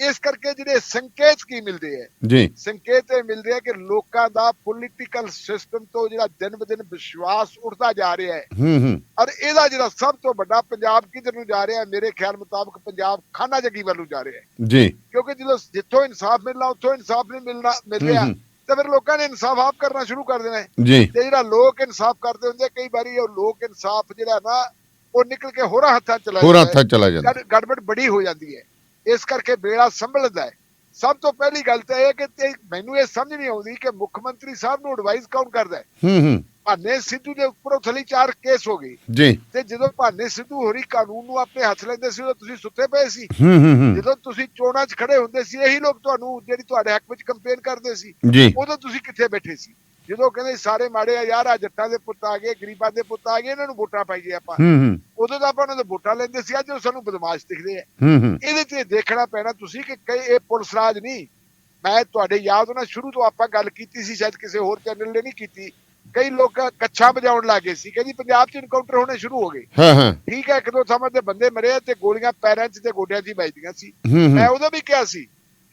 ਇਸ ਕਰਕੇ ਜਿਹੜੇ ਸੰਕੇਤ ਕੀ ਮਿਲਦੇ ਆ ਜੀ। ਸੰਕੇਤ ਇਹ ਮਿਲਦੇ ਆ ਕਿ ਲੋਕਾਂ ਦਾ ਪੋਲੀਟੀਕਲ ਸਿਸਟਮ ਤੋਂ ਜਿਹੜਾ ਦਿਨ ਬ ਦਿਨ ਵਿਸ਼ਵਾਸ ਉੱਠਦਾ ਜਾ ਰਿਹਾ ਹੈ। ਹੂੰ ਹੂੰ। ਔਰ ਇਹਦਾ ਜਿਹੜਾ ਸਭ ਤੋਂ ਵੱਡਾ ਪੰਜਾਬ ਕਿਧਰ ਨੂੰ ਜਾ ਰਿਹਾ ਹੈ ਮੇਰੇ ਖਿਆਲ ਮੁਤਾਬਕ ਪੰਜਾਬ ਖਾਨਾ ਜੱਗੀ ਵੱਲ ਨੂੰ ਜਾ ਰਿਹਾ ਹੈ। ਜੀ। ਕਿਉਂਕਿ ਜਦੋਂ ਜਿੱਥੋਂ ਇਨਸਾਫ ਮਿਲਣਾ ਉੱਥੋਂ ਇਨਸਾਫ ਨਹੀਂ ਮਿਲਣਾ ਮਿਲ ਰਿਹਾ ਹੂੰ, ਹੂੰ। ਤਾਂ ਫਿਰ ਲੋਕਾਂ ਨੇ ਇਨਸਾਫ ਆਪ ਕਰਨਾ ਸ਼ੁਰੂ ਕਰ ਦੇਣਾ ਹੈ। ਜੀ। ਤੇ ਜਿਹੜਾ ਲੋਕ ਇਨਸਾਫ ਕਰਦੇ ਹੁੰਦੇ ਕਈ ਵਾਰੀ ਉਹ ਲੋਕ ਇਨਸਾਫ ਜਿਹੜਾ ਨਾ ਉਹ ਨਿਕਲ ਕੇ ਹੋਰਾਂ ਹੱਥਾਂ ਚਲਾ ਹੋਰਾਂ ਜਾਂਦਾ ਹੈ। ਹੱਥਾਂ ਚਲਾ ਜਾਂਦਾ ਗੜ- ਗੜਬੜ ਬੜੀ ਹੋ ਜਾਂਦੀ ਹੈ। ਇਸ ਕਰਕੇ ਬੇੜਾ ਸੰਭਲਦਾ ਹੈ। ਸਭ ਤੋਂ ਪਹਿਲੀ ਗੱਲ ਤਾਂ ਇਹ ਕਿ ਮੈਨੂੰ ਇਹ ਸਮਝ ਨਹੀਂ ਆਉਂਦੀ ਕਿ ਮੁੱਖ ਮੰਤਰੀ ਸਾਹਿਬ ਨੂੰ ਐਡਵਾਈਸ ਕੌਣ ਕਰਦਾ ਹੈ। ਹੂੰ ਹੂੰ। ਭਾਨੇ ਸਿੱਧੂ ਦੇ ਉੱਪਰੋਂ ਥਲੀ ਚਾਰ ਕੇਸ ਹੋ ਗਏ। ਜੀ। ਤੇ ਜਦੋਂ ਭਾਨੇ ਸਿੱਧੂ ਹੋਰੀ ਕਾਨੂੰਨ ਨੂੰ ਆਪਣੇ ਹੱਥ ਲੈਂਦੇ ਸੀ ਉਦੋਂ ਤੁਸੀਂ ਸੁੱਤੇ ਪਏ ਸੀ। ਹੂੰ ਹੂੰ ਜਦੋਂ ਤੁਸੀਂ ਚੋਣਾਂ 'ਚ ਖੜੇ ਹੁੰਦੇ ਸੀ ਇਹੀ ਲੋਕ ਤੁਹਾਨੂੰ ਜਿਹੜੀ ਤੁਹਾਡੇ ਹੱਕ ਵਿੱਚ ਕੰਪੇਨ ਕਰਦੇ ਸੀ ਉਦੋਂ ਤੁਸੀਂ ਕਿੱਥੇ ਬੈਠੇ ਸੀ? ਜਦੋਂ ਕਹਿੰਦੇ ਸਾਰੇ ਮਾੜੇ ਆ ਯਾਰ ਆ ਜੱਟਾਂ ਦੇ ਪੁੱਤ ਆ ਗਏ ਗਰੀਬਾਂ ਦੇ ਪੁੱਤ ਆ ਗਏ ਇਹਨਾਂ ਨੂੰ ਵੋਟਾਂ ਪਾਈਏ ਆਪਾਂ। ਉਦੋਂ ਤਾਂ ਆਪਾਂ ਉਹਨਾਂ ਦੇ ਵੋਟਾਂ ਲੈਂਦੇ ਸੀ ਅੱਜ ਉਹ ਸਾਨੂੰ ਬਦਮਾਸ਼ ਦਿਖਦੇ ਆ। ਇਹਦੇ ਤੇ ਦੇਖਣਾ ਪੈਣਾ ਤੁਸੀਂ ਕਿ ਕਈ ਇਹ ਪੁਲਿਸ ਰਾਜ ਨਹੀਂ। ਮੈਂ ਤੁਹਾਡੇ ਯਾਦ ਹੋਣਾ ਸ਼ੁਰੂ ਤੋਂ ਆਪਾਂ ਗੱਲ ਕੀਤੀ ਸੀ ਸ਼ਾਇਦ ਕਿਸੇ ਹੋਰ ਚੈਨਲ ਨੇ ਨਹੀਂ ਕੀਤੀ। ਕਈ ਲੋਕ ਕੱਛਾ ਵਜਾਉਣ ਲੱਗੇ ਸੀ ਕਹਿੰਦੀ ਪੰਜਾਬ 'ਚ ਇਨਕਾਊਂਟਰ ਹੋਣੇ ਸ਼ੁਰੂ ਹੋ ਗਏ। ਹਾਂ ਹਾਂ। ਠੀਕ ਹੈ ਇੱਕ ਦੋ ਥਾਵਾਂ ਤੇ ਬੰਦੇ ਮਰੇ ਤੇ ਗੋਲੀਆਂ ਪੈਰਾਂ 'ਚ ਤੇ ਗੋਡਿਆਂ 'ਚ ਹੀ ਵੱਜਦੀਆਂ ਸੀ। ਮੈਂ ਉਦੋਂ ਵੀ ਕਿਹਾ ਸੀ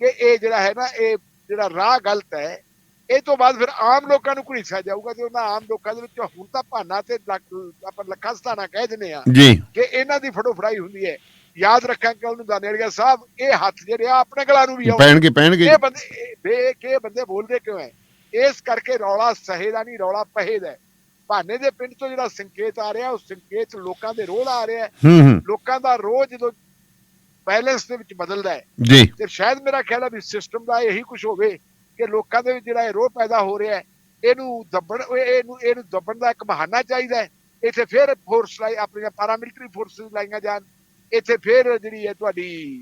ਕਿ ਇਹ ਜਿਹੜਾ ਹੈ ਨਾ ਇਹ ਜਿਹੜਾ ਰਾਹ ਗਲਤ ਹੈ ਇਹ ਤੋਂ ਬਾਅਦ ਫਿਰ ਆਮ ਲੋਕਾਂ ਨੂੰ ਘੜੀਸਿਆ ਜਾਊਗਾ ਤੇ ਉਹਨਾਂ ਆਮ ਲੋਕਾਂ ਦੇ ਵਿੱਚ ਹੁਣ ਤਾਂ ਭਾਨਾ ਤੇ ਆਪਾਂ ਲੱਖਾਂ ਸਤਾਨਾ ਕਹਿ ਦਿੰਦੇ ਆ ਜੀ। ਕਿ ਇਹਨਾਂ ਦੀ ਫੜੋ ਫੜਾਈ ਹੁੰਦੀ ਹੈ। ਯਾਦ ਰੱਖਾਂ ਕਿ ਉਹਨੂੰ ਦਾਨੇੜੀਆ ਸਾਹਿਬ ਇਹ ਹੱਥ ਜਿਹੜੇ ਆ ਆਪਣੇ ਗਲਾਂ ਨੂੰ ਵੀ ਆਉਣ। ਪੈਣਗੇ ਪੈਣਗੇ ਇਹ ਬੰਦੇ ਇਹ ਬੇ ਕਿ ਬੰਦੇ ਬੋਲਦੇ ਕਿਉਂ ਹੈ? ਇਸ ਕਰਕੇ ਰੌਲਾ ਸਹੇ ਦਾ ਨਹੀਂ ਰੌਲਾ ਪਹੇ ਦਾ। ਭਾਨੇ ਦੇ ਪਿੰਡ ਤੋਂ ਜਿਹੜਾ ਸੰਕੇਤ ਆ ਰਿਹਾ ਉਹ ਸੰਕੇਤ ਲੋਕਾਂ ਦੇ ਰੋਹ ਆ ਰਿਹਾ ਲੋਕਾਂ ਦਾ ਰੋਹ ਜਦੋਂ ਬੈਲੈਂਸ ਦੇ ਵਿੱਚ ਬਦਲਦਾ ਹੈ ਜੀ। ਤੇ ਸ਼ਾਇਦ ਮੇਰਾ ਖਿਆਲ ਹੈ ਵੀ ਸਿਸਟਮ ਦਾ ਇਹੀ ਕੁਝ ਹੋਵੇ ਕਿ ਲੋਕਾਂ ਦੇ ਵਿੱਚ ਜਿਹੜਾ ਇਹ ਰੋਹ ਪੈਦਾ ਹੋ ਰਿਹਾ ਹੈ ਇਹਨੂੰ ਦੱਬਣ ਇਹ- ਇਹਨੂੰ ਇਹਨੂੰ ਦੱਬਣ ਦਾ ਇੱਕ ਬਹਾਨਾ ਚਾਹੀਦਾ ਹੈ। ਇੱਥੇ ਫਿਰ ਫੋਰਸ ਲਾਈ ਆਪਣੀਆਂ ਪਾਰਾਮਿਲਟਰੀ ਫੋਰਸਸ ਲਾਈਆਂ ਜਾਣ। ਇੱਥੇ ਫਿਰ ਜਿਹੜੀ ਹੈ ਤੁਹਾਡੀ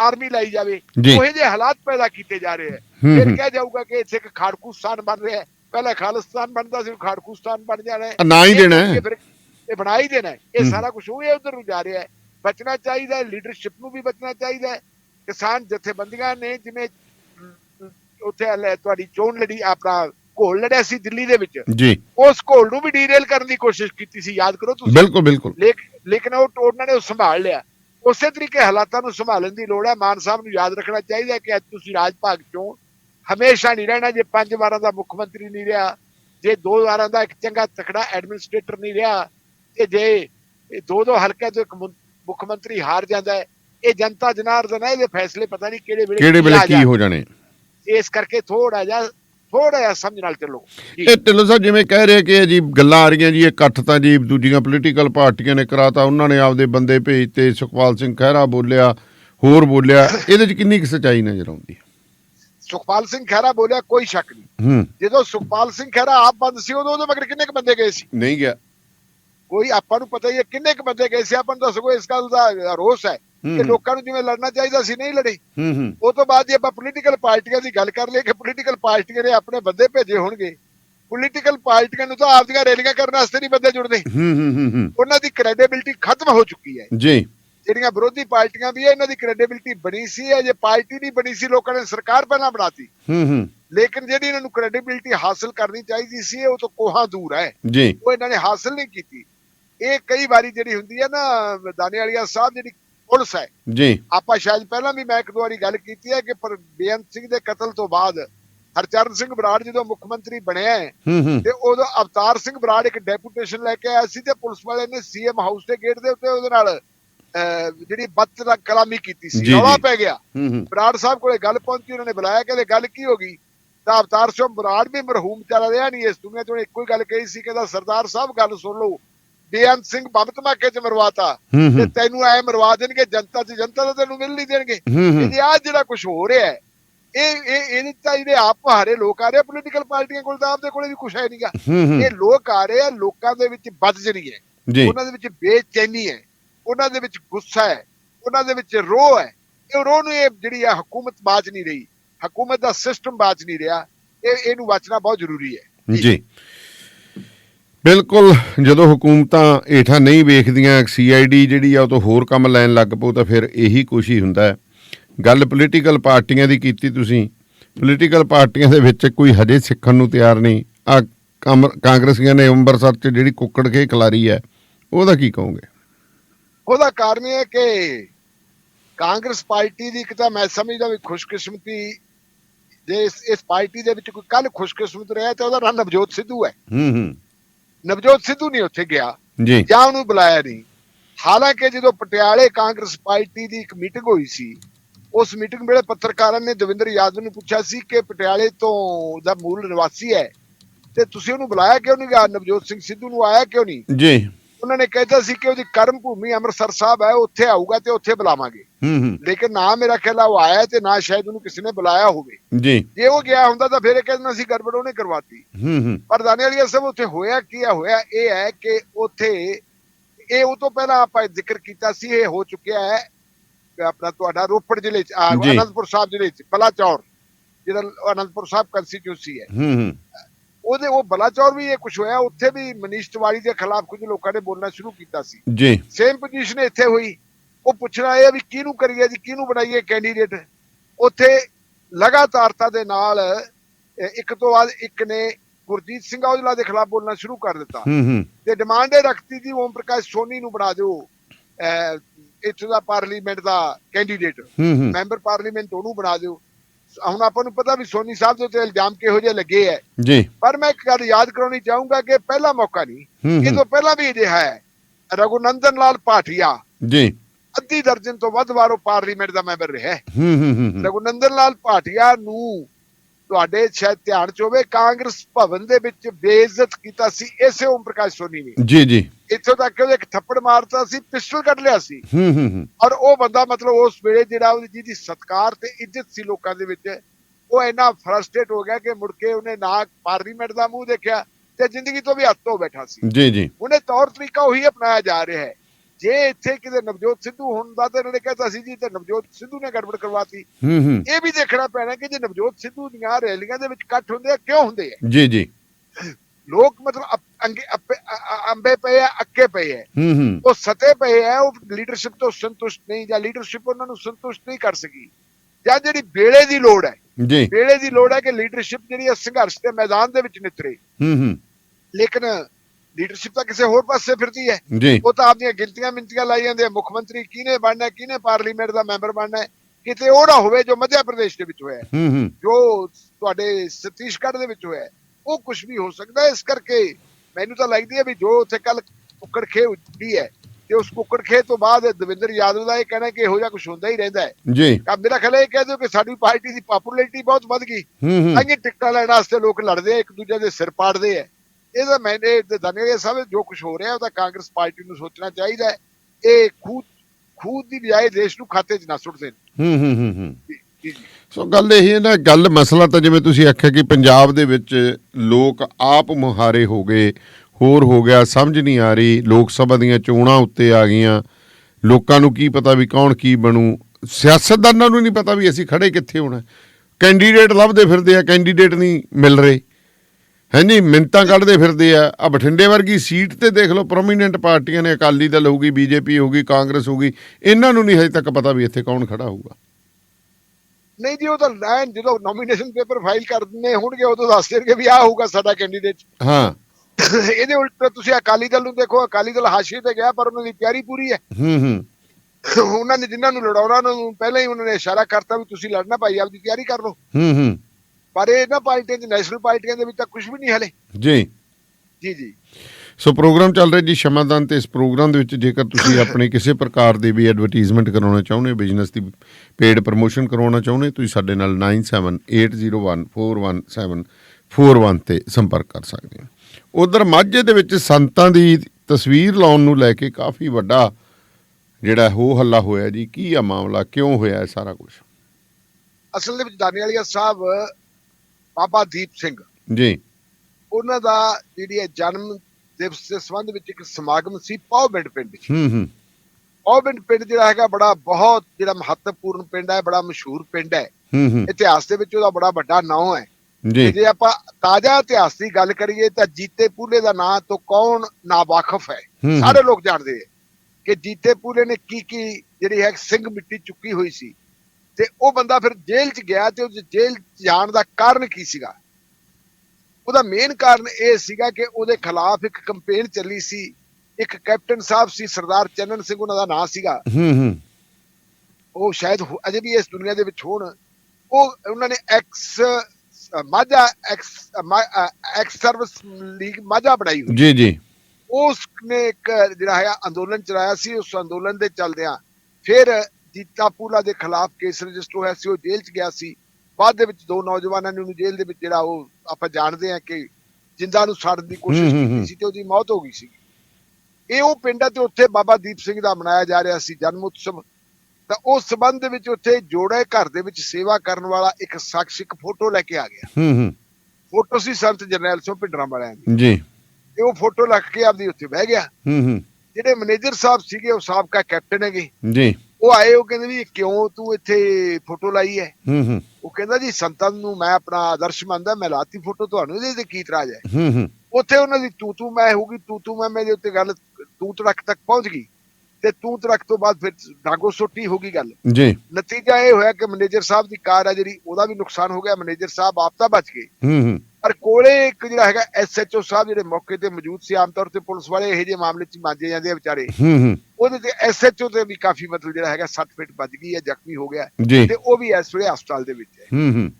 ਆਰਮੀ ਲਾਈ ਜਾਵੇ। ਉਹ ਜਿਹੇ ਹਾਲਾਤ ਪੈਦਾ ਕੀਤੇ ਜਾ ਰਹੇ ਹੈ। ਫਿਰ ਕਿਹਾ ਜਾਊਗਾ ਕਿ ਇੱਥੇ ਇੱਕ ਖਾੜਕੂਸਤਾਨ ਬਣ ਰਿਹਾ ਹੈ। ਪਹਿਲਾਂ ਖਾਲਿਸਤਾਨ ਬਣਦਾ ਸੀ ਖਾੜਕੂਸਤਾਨ ਬਣ ਜਾਣਾ ਹੈ। ਨਾ ਹੀ ਦੇਣਾ ਹੈ। ਇਹ ਬਣਾ ਹੀ। ਦੇਣਾ। ਇਹ। ਸਾਰਾ ਕੁਝ ਉਹ ਉਧਰ ਨੂੰ ਜਾ ਰਿਹਾ ਹੈ। ਬਚਣਾ ਚਾਹੀਦਾ ਹੈ ਲੀਡਰਸ਼ਿਪ ਨੂੰ ਵੀ ਬਚਣਾ ਚਾਹੀਦਾ ਹੈ। ਕਿਸਾਨ ਜਥੇਬੰਦੀਆਂ ਨੇ ਜਿਵੇਂ ਉੱਥੇ ਲੈ ਤੁਹਾਡੀ ਚੋਣ ਲੜੀ ਆਪਣਾ ਘੋਲ ਲੜਿਆ ਸੀ ਦਿੱਲੀ ਦੇ ਵਿੱਚ। ਜੀ। ਉਸ ਘੋਲ ਨੂੰ ਵੀ ਡੀਰੇਲ ਕਰਨ ਦੀ ਕੋਸ਼ਿਸ਼ ਕੀਤੀ ਸੀ ਯਾਦ ਕਰੋ ਤੁਸੀਂ। ਬਿਲਕੁਲ ਬਿਲਕੁਲ। ਲੇਕ- ਲੇਕਿਨ ਉਹ ਉਹਨਾਂ ਨੇ ਉਹ ਸੰਭਾਲ ਲਿਆ। ਉਸੇ ਤਰੀਕੇ ਹਾਲਾਤਾਂ ਨੂੰ ਸੰਭਾਲਣ ਦੀ ਲੋੜ ਹੈ। ਮਾਨ ਸਾਹਿਬ ਨੂੰ ਯਾਦ ਰੱਖਣਾ ਚਾਹੀਦਾ ਕਿ ਅੱਜ ਤੁਸੀਂ ਰਾਜ ਭਾਗ ਚੋਂ ਹਮੇਸ਼ਾ ਨਹੀਂ ਰਹਿਣਾ ਜੇ ਪੰਜ ਵਾਰਾਂ ਦਾ ਮੁੱਖ ਮੰਤਰੀ ਨਹੀਂ ਰਿਹਾ ਜੇ ਦੋ ਵਾਰਾਂ ਦਾ ਇੱਕ ਚੰਗਾ ਤਕੜਾ ਐਡਮਿਨਿਸਟ੍ਰੇਟਰ ਨਹੀਂ ਰਿਹਾ ਤੇ ਜੇ ਇਹ ਦੋ ਦੋ ਹਲਕਿਆਂ ਤੋਂ ਇੱਕ ਮੁੱਖ ਮੰਤਰੀ ਹਾਰ ਜਾਂਦਾ ਹੈ ਇਹ ਜਨਤਾ ਜਨਾਰਦਨ ਹੈ ਇਹਦੇ ਫੈਸਲੇ ਪਤਾ ਨਹੀਂ ਕਿਹੜੇ ਵੇਲੇ ਕਿਹੜੇ ਵੇਲੇ ਕੀ। ਹੋ ਜਾਣੇ। ਇਸ ਕਰਕੇ ਥੋੜਾ ਜਿਹਾ ਥੋੜਾ ਜਿਹਾ ਸਮਝ ਨਾਲ ਚੱਲੋ। ਇਹ ਢਿੱਲੋਂ ਸਾਹਿਬ ਜਿਵੇਂ ਕਹਿ ਰਹੇ ਕਿ ਜੀ ਗੱਲਾਂ ਆ ਰਹੀਆਂ ਜੀ ਇਹ ਇਕੱਠ ਤਾਂ ਜੀ ਦੂਜੀਆਂ ਪੋਲੀਟੀਕਲ ਪਾਰਟੀਆਂ ਨੇ ਕਰਾਤਾ ਉਹਨਾਂ ਨੇ ਆਪਦੇ ਬੰਦੇ ਭੇਜਤੇ ਸੁਖਪਾਲ ਸਿੰਘ ਖਹਿਰਾ ਬੋਲਿਆ ਹੋਰ ਬੋਲਿਆ ਇਹਦੇ 'ਚ ਕਿੰਨੀ ਕੁ ਸੱਚਾਈ ਨਜ਼ਰ ਆਉਂਦੀ ਹੈ? ਸੁਖਪਾਲ ਸਿੰਘ ਖਹਿਰਾ ਬੋਲਿਆ ਕੋਈ ਸ਼ੱਕ ਨਹੀਂ। ਜਦੋਂ ਸੁਖਪਾਲ ਸਿੰਘ ਖਹਿਰਾ ਆਪ ਬੰਦ ਸੀ ਉਦੋਂ ਉਹਦੇ ਮਗਰ ਕਿੰਨੇ ਕ ਬੰਦੇ ਗਏ ਸੀ? ਨਹੀਂ ਗਿਆ। ਕੋਈ ਆਪਾਂ ਨੂੰ ਪਤਾ ਹੀ ਹੈ ਕਿੰਨੇ ਕ ਬੰਦੇ ਗਏ ਸੀ ਆਪਾਂ ਨੂੰ ਤਾਂ ਸਗੋਂ ਇਸ ਗੱਲ ਦਾ ਰੋਸ ਹੈ ਕਿ ਲੋਕਾਂ ਨੂੰ ਜਿਵੇਂ ਲੜਨਾ ਚਾਹੀਦਾ ਸੀ ਨਹੀਂ ਲੜੇ। ਉਹ ਤੋਂ ਬਾਅਦ ਜੇ ਆਪਾਂ ਪੋਲੀਟੀਕਲ ਪਾਰਟੀਆਂ ਦੀ ਗੱਲ ਕਰ ਲਈਏ ਕਿ ਪੋਲੀਟੀਕਲ ਪਾਰਟੀਆਂ ਨੇ ਆਪਣੇ ਬੰਦੇ ਭੇਜੇ ਹੋਣਗੇ ਪੋਲੀਟੀਕਲ ਪਾਰਟੀਆਂ ਨੂੰ ਤਾਂ ਆਪਦੀਆਂ ਰੈਲੀਆਂ ਕਰਨ ਵਾਸਤੇ ਨਹੀਂ ਬੰਦੇ ਜੁੜਦੇ। ਉਹਨਾਂ ਦੀ ਕ੍ਰੈਡੀਬਿਲਟੀ ਖਤਮ ਹੋ ਚੁੱਕੀ ਹੈ। ਜੀ। ਜਿਹੜੀਆਂ ਵਿਰੋਧੀ ਪਾਰਟੀਆਂ ਵੀ ਹੈ ਇਹਨਾਂ ਦੀ ਕ੍ਰੈਡੀਬਿਲਟੀ ਬਣੀ ਸੀ ਹੈ ਜੇ ਪਾਰਟੀ ਨਹੀਂ ਬਣੀ ਸੀ ਲੋਕਾਂ ਨੇ ਸਰਕਾਰ ਪਹਿਲਾਂ ਬਣਾਤੀ। ਹੂੰ ਹੂੰ। ਲੇਕਿਨ ਜਿਹੜੀ ਇਹਨਾਂ ਨੂੰ ਕ੍ਰੈਡੀਬਿਲਟੀ ਹਾਸਲ ਕਰਨੀ ਚਾਹੀਦੀ ਸੀ ਉਹ ਤੋਂ ਕੋਹਾਂ ਦੂਰ ਹੈ। ਜੀ। ਉਹ ਇਹਨਾਂ ਨੇ ਹਾਸਲ ਨਹੀਂ ਕੀਤੀ। ਇਹ ਕਈ ਵਾਰੀ ਜਿਹੜੀ ਹੁੰਦੀ ਹੈ ਨਾ ਦਾਨੇ ਵਾਲੀਆ ਸਾਹਿਬ ਜਿਹੜੀ ਪੁਲਿਸ ਹੈ। ਜੀ। ਆਪਾਂ ਸ਼ਾਇਦ ਪਹਿਲਾਂ ਵੀ ਮੈਂ ਇੱਕ ਦੋ ਵਾਰੀ ਗੱਲ ਕੀਤੀ ਹੈ ਕਿ ਪਰ ਬੇਅੰਤ ਸਿੰਘ ਦੇ ਕਤਲ ਤੋਂ ਬਾਅਦ ਹਰਚਰਨ ਸਿੰਘ ਬਰਾੜ ਜਦੋਂ ਮੁੱਖ ਮੰਤਰੀ ਬਣਿਆ ਤੇ ਉਦੋਂ ਅਵਤਾਰ ਸਿੰਘ ਬਰਾੜ ਇੱਕ ਡੈਪੂਟੇਸ਼ਨ ਲੈ ਕੇ ਆਇਆ ਸੀ ਤੇ ਪੁਲਿਸ ਵਾਲੇ ਨੇ ਸੀਐਮ ਹਾਊਸ ਦੇ ਗੇਟ ਦੇ ਉੱਤੇ ਉਹਦੇ ਨਾਲ ਜਿਹੜੀ ਬੱਤ ਕਲਾਮੀ ਕੀਤੀ ਸੀ। ਰੌਲਾ। ਪੈ ਗਿਆ। ਬਰਾੜ ਸਾਹਿਬ ਕੋਲੇ ਗੱਲ ਪਹੁੰਚੀ ਉਹਨਾਂ ਨੇ ਬੁਲਾਇਆ ਕਹਿੰਦੇ ਗੱਲ ਕੀ ਹੋ ਗਈ? ਤਾਂ ਅਵਤਾਰ ਸਿੰਘ ਬਰਾੜ ਵੀ ਮਰਹੂਮ ਚੱਲ ਰਿਹਾ ਨਹੀਂ ਇਸ ਦੁਨੀਆ ਉਹਨੇ ਇੱਕੋ ਹੀ ਗੱਲ ਕਹੀ ਸੀ ਕਹਿੰਦਾ ਸਰਦਾਰ ਸਾਹਿਬ ਗੱਲ ਸੁਣ ਲਓ। ਬੇਅੰਤ ਸਿੰਘ ਬੰਬ ਧਮਾਕੇ 'ਚ ਮਰਵਾਤਾ। ਤੇ ਤੈਨੂੰ ਐ ਮਰਵਾ ਦੇਣਗੇ ਜਨਤਾ 'ਚ ਜਨਤਾ ਤਾਂ ਤੈਨੂੰ ਮਿਲ ਨਹੀਂ ਦੇਣਗੇ। ਹੂੰ ਹੂੰ। ਇਹਦੇ ਆ ਜਿਹੜਾ ਕੁਝ ਹੋ ਰਿਹਾ ਹੈ ਇਹ ਇਹ ਇਹਦੇ ਤਾਂ ਜਿਹੜੇ ਆਪ ਹਾਰੇ ਲੋਕ ਆ ਰਹੇ ਪੋਲੀਟੀਕਲ ਪਾਰਟੀਆਂ ਕੋਲ ਤਾਂ ਆਪਦੇ ਕੋਲੇ ਵੀ ਕੁਝ ਹੈ ਨਹੀਂਗਾ ਇਹ ਲੋਕ ਆ ਰਹੇ ਆ ਲੋਕਾਂ ਦੇ ਵਿੱਚ ਬਦਜਰੀ ਹੈ। ਉਹਨਾਂ ਦੇ ਵਿੱਚ ਬੇਚੈਨੀ ਹੈ। ਉਹਨਾਂ ਦੇ ਵਿੱਚ ਗੁੱਸਾ ਹੈ। ਉਹਨਾਂ ਦੇ ਵਿੱਚ ਰੋਹ ਹੈ। ਇਹ ਰੋਹ ਨੂੰ ਇਹ ਜਿਹੜੀ ਆ ਹਕੂਮਤ ਬਾਜ ਨਹੀਂ ਰਹੀ। ਹਕੂਮਤ ਦਾ ਸਿਸਟਮ ਬਾਜ ਨਹੀਂ ਰਿਹਾ। ਇਹ ਇਹਨੂੰ ਬਚਣਾ ਬਹੁਤ ਜ਼ਰੂਰੀ ਹੈ। ਜੀ। ਬਿਲਕੁਲ ਜਦੋਂ ਹਕੂਮਤਾਂ ਏਠਾਂ ਨਹੀਂ ਵੇਖਦੀਆਂ ਸੀਆਈਡੀ ਜਿਹੜੀ ਆ ਉਹ ਤੋਂ ਹੋਰ ਕੰਮ ਲੈਣ ਲੱਗ ਪਊ ਤਾਂ ਫਿਰ ਇਹੀ ਕੁਛ ਹੀ ਹੁੰਦਾ ਗੱਲ ਪੋਲੀਟੀਕਲ ਪਾਰਟੀਆਂ ਦੀ ਕੀਤੀ ਤੁਸੀਂ। ਪੋਲੀਟੀਕਲ ਪਾਰਟੀਆਂ ਦੇ ਵਿੱਚ ਕੋਈ ਹਜੇ ਸਿੱਖਣ ਨੂੰ ਤਿਆਰ ਨਹੀਂ। ਆ ਕਾਂਗਰਸੀਆਂ ਨੇ ਅੰਮ੍ਰਿਤਸਰ 'ਚ ਜਿਹੜੀ ਕੁੱਕੜ ਕੇ ਖਿਲਾਰੀ ਹੈ ਉਹਦਾ ਕੀ ਕਹੋਗੇ? ਉਹਦਾ ਕਾਰਨ ਇਹ ਹੈ ਕਿ ਕਾਂਗਰਸ ਪਾਰਟੀ ਦੀ ਇੱਕ ਤਾਂ ਮੈਂ ਸਮਝਦਾ ਵੀ ਖੁਸ਼ਕਿਸਮਤੀ ਜੇ ਇਸ ਇਸ ਪਾਰਟੀ ਦੇ ਵਿੱਚ ਕੋਈ ਕੱਲ ਖੁਸ਼ਕਿਸਮਤ ਰਿਹਾ ਤਾਂ ਉਹਦਾ ਨਾਂ ਨਵਜੋਤ ਸਿੱਧੂ ਹੈ। ਹੂੰ ਹੂੰ। ਨਵਜੋਤ ਸਿੱਧੂ ਨਹੀਂ ਉੱਥੇ ਗਿਆ। ਜੀ। ਜਾਂ ਉਹਨੂੰ ਬੁਲਾਇਆ ਨਹੀਂ। ਹਾਲਾਂਕਿ ਜਦੋਂ ਪਟਿਆਲੇ ਕਾਂਗਰਸ ਪਾਰਟੀ ਦੀ ਇੱਕ ਮੀਟਿੰਗ ਹੋਈ ਸੀ ਉਸ ਮੀਟਿੰਗ ਵੇਲੇ ਪੱਤਰਕਾਰਾਂ ਨੇ ਦਵਿੰਦਰ ਯਾਦਵ ਨੂੰ ਪੁੱਛਿਆ ਸੀ ਕਿ ਪਟਿਆਲੇ ਤੋਂ ਦਾ ਮੂਲ ਨਿਵਾਸੀ ਹੈ ਤੇ ਤੁਸੀਂ ਉਹਨੂੰ ਬੁਲਾਇਆ ਕਿਉਂ ਨਹੀਂ? ਗਿਆ ਨਵਜੋਤ ਸਿੰਘ ਸਿੱਧੂ ਨੂੰ ਆਇਆ ਕਿਉਂ ਨਹੀਂ? ਜੀ। ਉਹਨਾਂ ਨੇ ਕਹਿਤਾ ਸੀ ਕਿ ਉਹਦੀ ਕਰਮ ਭੂਮੀ ਅੰਮ੍ਰਿਤਸਰ ਸਾਹਿਬ ਹੈ ਉੱਥੇ ਆਊਗਾ ਤੇ ਉੱਥੇ ਬੁਲਾਵਾਂਗੇ। ਹੂੰ ਹੂੰ। ਲੇਕਿਨ ਨਾ ਮੇਰਾ ਖਿਆਲ ਆ ਉਹ ਆਇਆ ਤੇ ਨਾ ਸ਼ਾਇਦ ਉਹਨੂੰ ਕਿਸੇ ਨੇ ਬੁਲਾਇਆ ਹੋਵੇ। ਜੀ। ਜੇ ਉਹ ਗਿਆ ਹੁੰਦਾ ਤਾਂ ਫਿਰ ਇਹ ਕਹਿੰਦਾ ਸੀ ਗੜਬੜ ਉਹਨੇ ਕਰਵਾਤੀ। ਹੂੰ ਹੂੰ। ਪਰ ਦਾਨੇ ਵਾਲੀ ਸਭ ਉੱਥੇ ਹੋਇਆ ਕੀ ਆ ਹੋਇਆ ਇਹ ਹੈ ਕਿ ਉੱਥੇ ਇਹ ਉਹ ਤੋਂ ਪਹਿਲਾਂ ਆਪਾਂ ਜ਼ਿਕਰ ਕੀਤਾ ਸੀ ਇਹ ਹੋ ਚੁੱਕਿਆ ਹੈ ਕਿ ਆਪਣਾ ਤੁਹਾਡਾ ਰੋਪੜ ਜ਼ਿਲ੍ਹੇ ਚ। ਅਨੰਦਪੁਰ ਸਾਹਿਬ ਜ਼ਿਲ੍ਹੇ ਚ ਬਲਾਚੌਰ ਜਿਹੜਾ ਅਨੰਦਪੁਰ ਸਾਹਿਬ ਕੰਸਟੀਚੂਸੀ ਹੈ। ਹੂੰ ਹੂੰ। ਉਹਦੇ ਉਹ ਬਲਾਚੌਰ ਵੀ ਇਹ ਕੁਝ ਹੋਇਆ ਉੱਥੇ ਵੀ ਮਨੀਸ਼ ਤਿਵਾੜੀ ਦੇ ਖਿਲਾਫ ਕੁਝ ਲੋਕਾਂ ਨੇ ਬੋਲਣਾ ਸ਼ੁਰੂ ਕੀਤਾ ਸੀ। ਜੀ। ਸੇਮ ਪੋਜੀਸ਼ਨ ਇੱਥੇ ਹੋਈ। ਉਹ ਪੁੱਛਣਾ ਇਹ ਵੀ ਕਿਹਨੂੰ ਕਰੀਏ ਜੀ ਕਿਹਨੂੰ ਬਣਾਈਏ ਕੈਂਡੀਡੇਟ ਉੱਥੇ ਲਗਾਤਾਰਤਾ ਦੇ ਨਾਲ ਇੱਕ ਤੋਂ ਬਾਅਦ ਇੱਕ ਨੇ ਗੁਰਜੀਤ ਸਿੰਘ ਔਜਲਾ ਦੇ ਖਿਲਾਫ ਬੋਲਣਾ ਸ਼ੁਰੂ ਕਰ ਦਿੱਤਾ। ਤੇ ਡਿਮਾਂਡ ਇਹ ਰੱਖਤੀ ਜੀ ਓਮ ਪ੍ਰਕਾਸ਼ ਸੋਨੀ ਨੂੰ ਬਣਾ ਦਿਓ ਇੱਥੋਂ ਦਾ ਪਾਰਲੀਮੈਂਟ ਦਾ ਕੈਂਡੀਡੇਟ ਮੈਂਬਰ ਪਾਰਲੀਮੈਂਟ ਉਹਨੂੰ ਬਣਾ ਦਿਓ। ਹੁਣ ਆਪਾਂ ਨੂੰ ਪਤਾ ਵੀ ਸੋਨੀ ਸਾਹਿਬ ਦੇ ਉੱਤੇ ਇਲਜ਼ਾਮ ਕਿਹੋ ਜਿਹੇ ਲੱਗੇ ਹੈ ਜੀ। ਪਰ ਮੈਂ ਇੱਕ ਗੱਲ ਯਾਦ ਕਰਾਉਣੀ ਚਾਹੂੰਗਾ ਕਿ ਪਹਿਲਾ ਮੌਕਾ ਨਹੀਂ ਇਹ ਤੋਂ ਪਹਿਲਾਂ ਵੀ ਅਜਿਹਾ ਹੈ। ਰਘੁਨੰਦਨ ਲਾਲ ਭਾਟੀਆ ਜੀ। ਅੱਧੀ ਦਰਜਨ ਤੋਂ ਵੱਧ ਵਾਰ ਉਹ ਪਾਰਲੀਮੈਂਟ ਦਾ ਮੈਂਬਰ ਰਿਹਾ ਹੈ। ਹੂੰ ਰਘੁਨੰਦਨ ਲਾਲ ਭਾਟੀਆ ਨੂੰ ਤੁਹਾਡੇ ਸ਼ਾਇਦ ਧਿਆਨ ਚ ਹੋਵੇ ਕਾਂਗਰਸ ਭਵਨ ਦੇ ਵਿੱਚ ਬੇਇੱਜ਼ਤ ਕੀਤਾ ਸੀ ਇਸੇ ਓਮ ਪ੍ਰਕਾਸ਼ ਸੋਨੀ ਨੇ। ਜੀ ਜੀ। ਇੱਥੋਂ ਤੱਕ ਕਿ ਉਹਦੇ ਇੱਕ ਥੱਪੜ ਮਾਰਤਾ ਸੀ ਪਿਸਟਲ ਕੱਢ ਲਿਆ ਸੀ। ਹੂੰ ਹੂੰ ਔਰ ਉਹ ਬੰਦਾ ਮਤਲਬ ਉਸ ਵੇਲੇ ਜਿਹੜਾ ਉਹਦੀ ਜਿਹਦੀ ਸਤਕਾਰ ਤੇ ਇੱਜ਼ਤ ਸੀ ਲੋਕਾਂ ਦੇ ਵਿੱਚ ਉਹ ਇੰਨਾ ਫਰਸਟ੍ਰੇਟ ਹੋ ਗਿਆ ਕਿ ਮੁੜ ਕੇ ਉਹਨੇ ਨਾ ਪਾਰਲੀਮੈਂਟ ਦਾ ਮੂੰਹ ਦੇਖਿਆ ਤੇ ਜ਼ਿੰਦਗੀ ਤੋਂ ਵੀ ਹੱਥ ਧੋ ਬੈਠਾ ਸੀ। ਜੀ ਜੀ। ਉਹਨੇ ਤੌਰ ਤਰੀਕਾ ਉਹੀ ਅਪਣਾਇਆ ਜਾ ਰਿਹਾ ਹੈ। ਜੇ ਇੱਥੇ ਕਿਤੇ ਨਵਜੋਤ ਸਿੱਧੂ ਹੁੰਦਾ ਤਾਂ ਇਹਨਾਂ ਨੇ ਕਹਿਤਾ ਸੀ ਜੀ ਤੇ ਨਵਜੋਤ ਸਿੱਧੂ ਨੇ ਗੜਬੜ ਕਰਵਾਤੀ। ਹੂੰ ਹੂੰ। ਇਹ ਵੀ ਦੇਖਣਾ ਪੈਣਾ ਕਿ ਜੇ ਨਵਜੋਤ ਸਿੱਧੂ ਦੀਆਂ ਰੈਲੀਆਂ ਦੇ ਵਿੱਚ ਇਕੱਠ ਹੁੰਦੇ ਆ ਕਿਉਂ ਹੁੰਦੇ ਆ? ਜੀ ਜੀ। ਲੋਕ ਮਤਲਬ ਅੰਗੇ ਅੰਬੇ ਪਏ ਆ ਅੱਕੇ ਪਏ ਆ। ਉਹ ਸਤੇ ਪਏ ਆ ਉਹ ਲੀਡਰਸ਼ਿਪ ਤੋਂ ਸੰਤੁਸ਼ਟ ਨਹੀਂ ਜਾਂ ਲੀਡਰਸ਼ਿਪ ਉਹਨਾਂ ਨੂੰ ਸੰਤੁਸ਼ਟ ਨਹੀਂ ਕਰ ਸਕੀ। ਜਾਂ ਜਿਹੜੀ ਵੇਲੇ ਦੀ ਲੋੜ ਹੈ। ਜੀ। ਵੇਲੇ ਦੀ ਲੋੜ ਹੈ ਕਿ ਲੀਡਰਸ਼ਿਪ ਜਿਹੜੀ ਹੈ ਸੰਘਰਸ਼ ਦੇ ਮੈਦਾਨ ਦੇ ਵਿੱਚ ਨਿਤਰੇ। ਹੂੰ ਹੂੰ। ਲੇਕਿਨ ਲੀਡਰਸ਼ਿਪ ਤਾਂ ਕਿਸੇ ਹੋਰ ਪਾਸੇ ਫਿਰਦੀ ਹੈ। ਉਹ ਤਾਂ ਆਪਣੀਆਂ ਗਿਣਤੀਆਂ ਮਿੰਤੀਆਂ ਲਾਈ ਜਾਂਦੇ ਆ। ਮੁੱਖ ਮੰਤਰੀ ਕਿਹਨੇ ਬਣਨਾ ਹੈ, ਕਿਹਨੇ ਪਾਰਲੀਮੈਂਟ ਦਾ ਮੈਂਬਰ ਬਣਨਾ ਹੈ। ਕਿਤੇ ਉਹ ਨਾ ਹੋਵੇ ਜੋ ਮੱਧ ਪ੍ਰਦੇਸ਼ ਦੇ ਵਿੱਚ ਹੋਇਆ ਜੋ ਤੁਹਾਡੇ ਸਤੀਸ਼ਗੜ੍ਹ ਦੇ ਵਿੱਚ ਹੋਇਆ ਹੈ, ਉਹ ਕੁਝ ਵੀ ਹੋ ਸਕਦਾ ਹੈ। ਇਸ ਕਰਕੇ ਮੈਨੂੰ ਤਾਂ ਲੱਗਦੀ ਹੈ ਵੀ ਜੋ ਉੱਥੇ ਕੱਲ ਕੁੱਕੜ ਖੇ ਉੱਡੀ ਹੈ ਤੇ ਉਸ ਕੁੱਕੜ ਖੇ ਤੋਂ ਬਾਅਦ ਦਵਿੰਦਰ ਯਾਦਵ ਦਾ ਇਹ ਕਹਿਣਾ ਕਿ ਇਹੋ ਜਿਹਾ ਕੁਝ ਹੁੰਦਾ ਹੀ ਰਹਿੰਦਾ ਹੈ। ਜੀ। ਤਾਂ ਮੇਰਾ ਖਿਆਲ ਇਹ ਕਹਿ ਦਿਓ ਕਿ ਸਾਡੀ ਪਾਰਟੀ ਦੀ ਪਪੂਲੈਰਿਟੀ ਬਹੁਤ ਵੱਧ ਗਈ। ਅਗੇ ਟਿਕਟਾਂ ਲੈਣ ਵਾਸਤੇ ਲੋਕ ਲੜਦੇ ਆ ਇੱਕ ਦੂਜੇ ਦੇ ਸਿਰ ਪਾੜਦੇ ਆ। ਇਹਦਾ ਮੈਨੇ ਦਨੇ ਸਾਹਿਬ ਜੋ ਕੁਝ ਹੋ ਰਿਹਾ ਉਹ ਤਾਂ ਕਾਂਗਰਸ ਪਾਰਟੀ ਨੂੰ ਸੋਚਣਾ ਚਾਹੀਦਾ ਹੈ। ਇਹ ਖੂਦ ਖੂਦ ਦੀ ਬਜਾਏ ਦੇਸ਼ ਨੂੰ ਖਾਤੇ 'ਚ ਨਾ ਸੁੱਟ ਦੇਣ। ਹੂੰ ਹੂੰ ਹੂੰ ਸੋ ਗੱਲ ਇਹ ਹੈ ਨਾ, ਗੱਲ ਮਸਲਾ ਤਾਂ ਜਿਵੇਂ ਤੁਸੀਂ ਆਖਿਆ ਕਿ ਪੰਜਾਬ ਦੇ ਵਿੱਚ ਲੋਕ ਆਪ ਮੁਹਾਰੇ ਹੋ ਗਏ, ਹੋਰ ਹੋ ਗਿਆ, ਸਮਝ ਨਹੀਂ ਆ ਰਹੀ, ਲੋਕ ਸਭਾ ਦੀਆਂ ਚੋਣਾਂ ਉੱਤੇ ਆ ਗਈਆਂ, ਲੋਕਾਂ ਨੂੰ ਕੀ ਪਤਾ ਵੀ ਕੌਣ ਕੀ ਬਣੂ, ਸਿਆਸਤਦਾਨਾਂ ਨੂੰ ਨਹੀਂ ਪਤਾ ਵੀ ਅਸੀਂ ਖੜੇ ਕਿੱਥੇ ਹੋਣਾ। ਕੈਂਡੀਡੇਟ ਲੱਭਦੇ ਫਿਰਦੇ ਆ, ਕੈਂਡੀਡੇਟ ਨਹੀਂ ਮਿਲ ਰਹੇ। ਹਾਂਜੀ ਮਿੰਤਾਂ ਕੱਢਦੇ ਫਿਰਦੇ ਆ। ਆ ਬਠਿੰਡੇ ਵਰਗੀ ਸੀਟ ਤੇ ਦੇਖ ਲਓ ਪ੍ਰੋਮੀਨੈਂਟ ਪਾਰਟੀਆਂ ਨੇ ਅਕਾਲੀ ਦਲ ਹੋਊਗੀ ਬੀਜੇਪੀ ਹੋਊਗੀ ਕਾਂਗਰਸ ਹੋਊਗੀ ਇਹਨਾਂ ਨੂੰ ਨਹੀਂ ਹਜੇ ਤੱਕ ਪਤਾ ਵੀ ਇੱਥੇ ਕੌਣ ਖੜਾ ਹੋਊਗਾ। ਨਹੀਂ ਜੀ ਉਹ ਤਾਂ ਲਾਈਨ ਜਦੋਂ ਨੋਮੀਨੇਸ਼ਨ ਪੇਪਰ ਫਾਈਲ ਕਰਨੇ ਹੋਣਗੇ ਉਦੋਂ ਦੱਸ ਦੇਣਗੇ ਵੀ ਆਹ ਹੋਊਗਾ ਸਾਡਾ ਕੈਂਡੀਡੇਟ ਹਾਂ। ਇਹਦੇ ਉਲਟ ਤੁਸੀਂ ਅਕਾਲੀ ਦਲ ਨੂੰ ਦੇਖੋ ਅਕਾਲੀ ਦਲ ਹਾਸ਼ੀਏ ਤੇ ਗਿਆ ਪਰ ਉਹਨਾਂ ਦੀ ਤਿਆਰੀ ਪੂਰੀ ਹੈ। ਹੂੰ ਹੂੰ। ਉਹਨਾਂ ਨੇ ਜਿਨ੍ਹਾਂ ਨੂੰ ਲੜਾਉਣਾ ਉਹਨਾਂ ਨੂੰ ਪਹਿਲਾਂ ਹੀ ਉਹਨਾਂ ਨੇ ਇਸ਼ਾਰਾ ਕਰਤਾ ਵੀ ਤੁਸੀਂ ਲੜਨਾ ਭਾਈ ਆਪਦੀ ਤਿਆਰੀ ਕਰ ਲਓ। ਹੂੰ ਹੂੰ। ਪਰ ਇਹ ਨਾ ਪਾਰਟੀਆਂ 'ਚ ਨੈਸ਼ਨਲ ਪਾਰਟੀਆਂ ਦੇ ਵਿੱਚ ਤਾਂ ਕੁਝ ਵੀ ਨਹੀਂ ਹਲੇ। ਜੀ। ਜੀ ਜੀ। ਸੋ ਪ੍ਰੋਗਰਾਮ ਚੱਲ ਰਿਹਾ ਜੀ ਸ਼ਮਾਦਾਨ ਤੇ ਇਸ ਪ੍ਰੋਗਰਾਮ ਦੇ ਵਿੱਚ ਜੇਕਰ ਤੁਸੀਂ ਆਪਣੇ ਕਿਸੇ ਪ੍ਰਕਾਰ ਦੀ ਵੀ ਐਡਵਰਟਾਈਜ਼ਮੈਂਟ ਕਰਾਉਣਾ ਚਾਹੁੰਦੇ ਹੋ ਬਿਜ਼ਨਸ ਦੀ ਪੇਡ ਪ੍ਰਮੋਸ਼ਨ ਕਰਵਾਉਣਾ ਚਾਹੁੰਦੇ ਤੁਸੀਂ ਸਾਡੇ ਨਾਲ 9780141741 ਤੇ ਸੰਪਰਕ ਕਰ ਸਕਦੇ ਹੋ। ਉਧਰ ਮਾਝੇ ਦੇ ਵਿੱਚ ਸੰਤਾਂ ਦੀ ਤਸਵੀਰ ਲਾਉਣ ਨੂੰ ਲੈ ਕੇ ਕਾਫੀ ਵੱਡਾ ਜਿਹੜਾ ਹੋ ਹੱਲਾ ਹੋਇਆ ਜੀ ਕੀ ਆ ਮਾਮਲਾ ਕਿਉਂ ਹੋਇਆ ਇਹ ਸਾਰਾ ਕੁਝ ਅਸਲ ਦੇ ਵਿੱਚ ਦਾਨੀਵਾਲੀਆ ਸਾਹਿਬ ਬਾਬਾ ਦੀਪ ਸਿੰਘ। ਜੀ। ਉਹਨਾਂ ਦਾ ਜਿਹੜੀ ਹੈ ਜਨਮ ਦਿਵਸ ਦੇ ਸੰਬੰਧ ਵਿੱਚ ਇੱਕ ਸਮਾਗਮ ਸੀ ਪੌਬਿੰਡ ਪਿੰਡ 'ਚ। ਹੂੰ ਹੂੰ। ਪੌਬਿੰਡ ਪਿੰਡ ਜਿਹੜਾ ਹੈਗਾ ਬੜਾ ਬਹੁਤ ਜਿਹੜਾ ਮਹੱਤਵਪੂਰਨ ਪਿੰਡ ਹੈ ਬੜਾ ਮਸ਼ਹੂਰ ਪਿੰਡ ਹੈ। ਹੂੰ ਹੂੰ। ਇਤਿਹਾਸ ਦੇ ਵਿੱਚ ਉਹਦਾ ਬੜਾ ਵੱਡਾ ਨਾਮ ਹੈ। ਜੀ। ਜੇ ਆਪਾਂ ਤਾਜ਼ਾ ਇਤਿਹਾਸ ਦੀ ਗੱਲ ਕਰੀਏ ਤਾਂ ਜੀਤੇ ਪੂਲੇ ਦਾ ਨਾਂ ਤੋਂ ਕੌਣ ਨਾ ਵਾਕਿਫ ਹੈ ਸਾਰੇ ਲੋਕ ਜਾਣਦੇ ਹੈ ਕਿ ਜੀਤੇ ਪੂਲੇ ਨੇ ਕੀ ਕੀ ਜਿਹੜੀ ਹੈ ਸਿੰਘ ਮਿੱਟੀ ਚੁੱਕੀ ਹੋਈ ਸੀ। ਤੇ ਉਹ ਬੰਦਾ ਫਿਰ ਜੇਲ੍ਹ 'ਚ ਗਿਆ ਤੇ ਉਹ ਜੇਲ੍ਹ ਜਾਣ ਦਾ ਕਾਰਨ ਕੀ ਸੀਗਾ? ਉਹਦਾ ਮੇਨ ਕਾਰਨ ਇਹ ਸੀਗਾ ਕਿ ਉਹਦੇ ਖਿਲਾਫ ਇੱਕ ਕੰਪੇਨ ਚੱਲੀ ਸੀ। ਇੱਕ ਕੈਪਟਨ ਸਾਹਿਬ ਸੀ ਸਰਦਾਰ ਚੰਨਨ ਸਿੰਘ ਉਹਨਾਂ ਦਾ ਨਾਂ ਸੀਗਾ। ਹੂੰ ਹੂੰ। ਉਹ ਸ਼ਾਇਦ ਅਜੇ ਵੀ ਇਸ ਦੁਨੀਆ ਦੇ ਵਿੱਚ ਹੋਣ। ਉਹ ਉਹਨਾਂ ਨੇ ex Majha ex ex service league Majha ਬਣਾਈ ਹੋਈ। ਜੀ ਜੀ। ਉਸ ਨੇ ਇੱਕ ਜਿਹੜਾ ਹੈ ਅੰਦੋਲਨ ਚਲਾਇਆ ਸੀ ਉਸ ਅੰਦੋਲਨ ਦੇ ਚੱਲਦਿਆਂ ਫਿਰ ਜੀਤਾ ਪੂਲਾ ਦੇ ਖਿਲਾਫ ਕੇਸ ਰਜਿਸਟਰ ਹੋਇਆ ਸੀ ਉਹ ਜੇਲ੍ਹ 'ਚ ਗਿਆ ਸੀ। ਬਾਅਦ ਦੇ ਵਿੱਚ ਦੋ ਨੌਜਵਾਨਾਂ ਨੇ ਉਹਨੂੰ ਜੇਲ੍ਹ ਦੇ ਵਿੱਚ ਜਿਹੜਾ ਉਹ ਆਪਾਂ ਜਾਣਦੇ ਹਾਂ ਕਿ ਜਿੰਦਾ ਨੂੰ ਸਾੜਨ ਦੀ ਕੋਸ਼ਿਸ਼। ਕੀਤੀ ਸੀ ਤੇ ਉਹਦੀ ਮੌਤ ਹੋ ਗਈ ਸੀ। ਇਹ ਉਹ ਪਿੰਡ ਹੈ ਤੇ ਉੱਥੇ ਬਾਬਾ ਦੀਪ ਸਿੰਘ ਦਾ ਮਨਾਇਆ ਜਾ ਰਿਹਾ ਸੀ ਜਨਮ ਉਤਸਵ। ਤਾਂ ਉਸ ਸਬੰਧ ਦੇ ਵਿੱਚ ਉੱਥੇ ਜੋੜੇ ਘਰ ਦੇ ਵਿੱਚ ਸੇਵਾ ਕਰਨ ਵਾਲਾ ਇੱਕ ਸ਼ਖਸ ਇੱਕ ਫੋਟੋ ਲੈ ਕੇ ਆ ਗਿਆ। ਹੂੰ ਹੂੰ। ਫੋਟੋ ਸੀ ਸੰਤ ਜਰਨੈਲ ਸਿੰਘ ਪਿੰਡਰਾਂ ਵਾਲਿਆਂ ਦੀ। ਜੀ। ਤੇ ਉਹ ਫੋਟੋ ਲੱਗ ਕੇ ਆਪਦੀ ਉੱਥੇ ਬਹਿ ਗਿਆ। ਹੂੰ ਹੂੰ। ਜਿਹੜੇ ਮੈਨੇਜਰ ਸਾਹਿਬ ਸੀਗੇ ਉਹ ਸਾਬਕਾ ਕੈਪਟਨ ਹੈਗੇ। ਜੀ। ਉਹ ਆਏ ਉਹ ਕਹਿੰਦੇ ਵੀ ਕਿਉਂ ਤੂੰ ਇੱਥੇ ਫੋਟੋ ਲਾਈ ਹੈ ਹੂੰ ਹੂੰ। ਉਹ ਕਹਿੰਦਾ ਜੀ ਸੰਤਾਂ ਨੂੰ ਮੈਂ ਆਪਣਾ ਆਦਰਸ਼ ਮੰਨਦਾ ਮੈਂ ਲਾਤੀ ਫੋਟੋ ਤੁਹਾਨੂੰ ਇਹਦੇ ਤੇ ਕੀ ਇਤਰਾਜ਼ ਹੈ ਹੂੰ ਹੂੰ। ਉੱਥੇ ਉਹਨਾਂ ਦੀ ਤੂੰ ਤੂੰ ਮੈਂ ਹੋਊਗੀ ਤੂੰ ਤੂੰ ਮੈਂ ਮੇਰੇ ਉੱਤੇ ਗੱਲ ਤੂੰ ਤੜਕ ਤੱਕ ਪਹੁੰਚ ਗਈ। ਤੇ ਤੂੰ ਤੜਕ ਤੋਂ ਬਾਅਦ ਫਿਰ ਡਾਂਗੋ ਸੋਟੀ ਹੋ ਗਈ ਗੱਲ। ਜੀ। ਨਤੀਜਾ ਇਹ ਹੋਇਆ ਕਿ ਮੈਨੇਜਰ ਸਾਹਿਬ ਦੀ ਕਾਰ ਆ ਜਿਹੜੀ ਉਹਦਾ ਵੀ ਨੁਕਸਾਨ ਹੋ ਗਿਆ ਮੈਨੇਜਰ ਸਾਹਿਬ ਆਪ ਤਾਂ ਬਚ ਗਏ। ਹੂੰ ਹੂੰ। ਪਰ ਕੋਲੇ ਇੱਕ ਜਿਹੜਾ ਹੈਗਾ ਐਸਐਚਓ ਸਾਹਿਬ ਜਿਹੜੇ ਮੌਕੇ ਤੇ ਮੌਜੂਦ ਸੀ ਆਮ ਤੌਰ ਤੇ ਪੁਲਿਸ ਵਾਲੇ ਇਹੋ ਜਿਹੇ ਮਾਮਲੇ 'ਚ ਮਾਂਜੇ ਜਾਂਦੇ ਆ ਵਿਚਾਰੇ। ਹੂੰ ਹੂੰ। ਉਹਦੇ ਤੇ ਐਸਐਚਓ ਤੇ ਵੀ ਕਾਫੀ ਮਤਲਬ ਜਿਹੜਾ ਹੈਗਾ 60 ਫਿਟ ਵੱਜ ਗਈ ਹੈ ਜ਼ਖਮੀ ਹੋ ਗਿਆ। ਤੇ ਉਹ ਵੀ ਇਸ ਵੇਲੇ ਹਸਪਤਾਲ ਦੇ ਵਿੱਚ ਹੈ। ਹੂੰ ਹੂੰ।